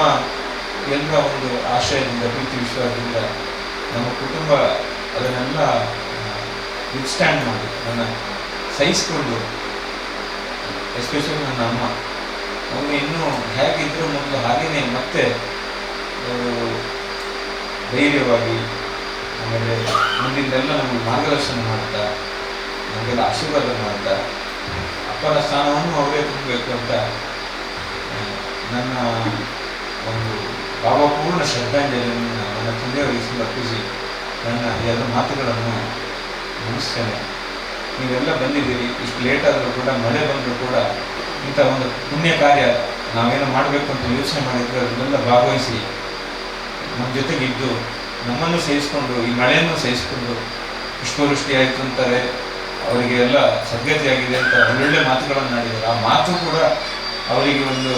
ಎಲ್ಲ ಒಂದು ಆಶಯದಿಂದ, ಪ್ರೀತಿ, ವಿಶ್ವಾಸದಿಂದ ನಮ್ಮ ಕುಟುಂಬ ಅದನ್ನೆಲ್ಲ ವಿತ್ಸ್ಟ್ಯಾಂಡ್ ಮಾಡಿ. ನನ್ನ ಸಹಿಸ್ಕೊಂಡು ಎಸ್ಪೆಷಲಿ ನನ್ನ ಅಮ್ಮ. ಅವನು ಇನ್ನೂ ಹೇಗಿದ್ರು ಮೊದಲು ಹಾಗೇನೆ, ಮತ್ತೆ ಧೈರ್ಯವಾಗಿ ಆಮೇಲೆ ಮುಂದಿಂದೆಲ್ಲ ನಮಗೆ ಮಾರ್ಗದರ್ಶನ ಮಾಡ್ತಾ, ನಮಗೆಲ್ಲ ಆಶೀರ್ವಾದ ಮಾಡ್ತಾ, ಅಪ್ಪನ ಸ್ಥಾನವನ್ನು ಅವರೇ ತುಂಬಬೇಕು ಅಂತ ನನ್ನ ಒಂದು ಭಾವಪೂರ್ಣ ಶ್ರದ್ಧಾಂಜಲಿಯನ್ನು ನನ್ನ ತಂದೆಯವರಿಗೆ ಸಮರ್ಪಿಸಿ ನನ್ನ ಎರಡು ಮಾತುಗಳನ್ನು ಮುಗಿಸ್ತೇನೆ ನೀವೆಲ್ಲ ಬಂದಿದ್ದೀರಿ, ಇಷ್ಟು ಲೇಟ್ ಆದರೂ ಕೂಡ, ಮಳೆ ಬಂದರೂ ಕೂಡ ಇಂಥ ಒಂದು ಪುಣ್ಯ ಕಾರ್ಯ ನಾವೇನು ಮಾಡಬೇಕು ಅಂತ ಯೋಚನೆ ಮಾಡಿದ್ರೆ ಅದನ್ನೆಲ್ಲ ಭಾಗವಹಿಸಿ. ನಮ್ಮ ಜೊತೆಗಿದ್ದು ನಮ್ಮನ್ನು ಸೇರಿಸ್ಕೊಂಡು, ಈ ಮಳೆಯನ್ನು ಸೇರಿಸ್ಕೊಂಡು ಪುಷ್ಪವೃಷ್ಟಿ ಆಯಿತು ಅಂತಾರೆ. ಅವರಿಗೆ ಎಲ್ಲ ಸದ್ಗತಿ ಆಗಿದೆ ಅಂತ ಒಳ್ಳೊಳ್ಳೆ ಮಾತುಗಳನ್ನು ಆಡಿದ್ದಾರೆ ಆ ಮಾತು ಕೂಡ ಅವರಿಗೆ ಒಂದು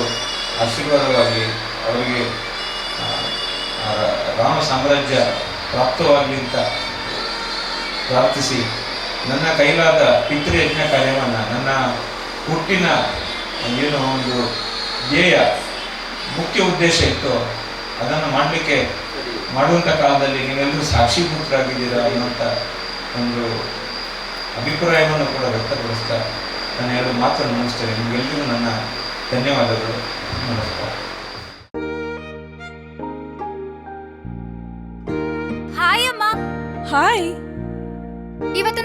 ಆಶೀರ್ವಾದವಾಗಿ, ಅವರಿಗೆ ರಾಮ ಸಾಮ್ರಾಜ್ಯ ಪ್ರಾಪ್ತವಾಗಲಿ ಅಂತ ಪ್ರಾರ್ಥಿಸಿ. ನನ್ನ ಕೈಲಾದ ಪಿತೃಯಜ್ಞ ಕಾರ್ಯವನ್ನು ನನ್ನ ಹುಟ್ಟಿನ ಏನು ಒಂದು ಧ್ಯೇಯ ಮುಖ್ಯ ಉದ್ದೇಶ ಇತ್ತು ಅದನ್ನು ಮಾಡಲಿಕ್ಕೆ ಮಾಡುವಂಥ ಕಾಲದಲ್ಲಿ ನೀವೆಲ್ಲರೂ ಸಾಕ್ಷೀಭೂತರಾಗಿದ್ದೀರಾ ಅನ್ನುವಂಥ ಒಂದು ಅಭಿಪ್ರಾಯವನ್ನು ಕೂಡ ವ್ಯಕ್ತಪಡಿಸ್ತಾ ನಾನು ಎರಡು ಮಾತನ್ನು ಮುಗಿಸ್ತೇನೆ. ನಿಮಗೆಲ್ಲರಿಗೂ ನನ್ನ ಧನ್ಯವಾದಗಳು. ನಮಸ್ಕಾರ. ಹಾಯ್ ಅಮ್ಮ. ಹಾಯ್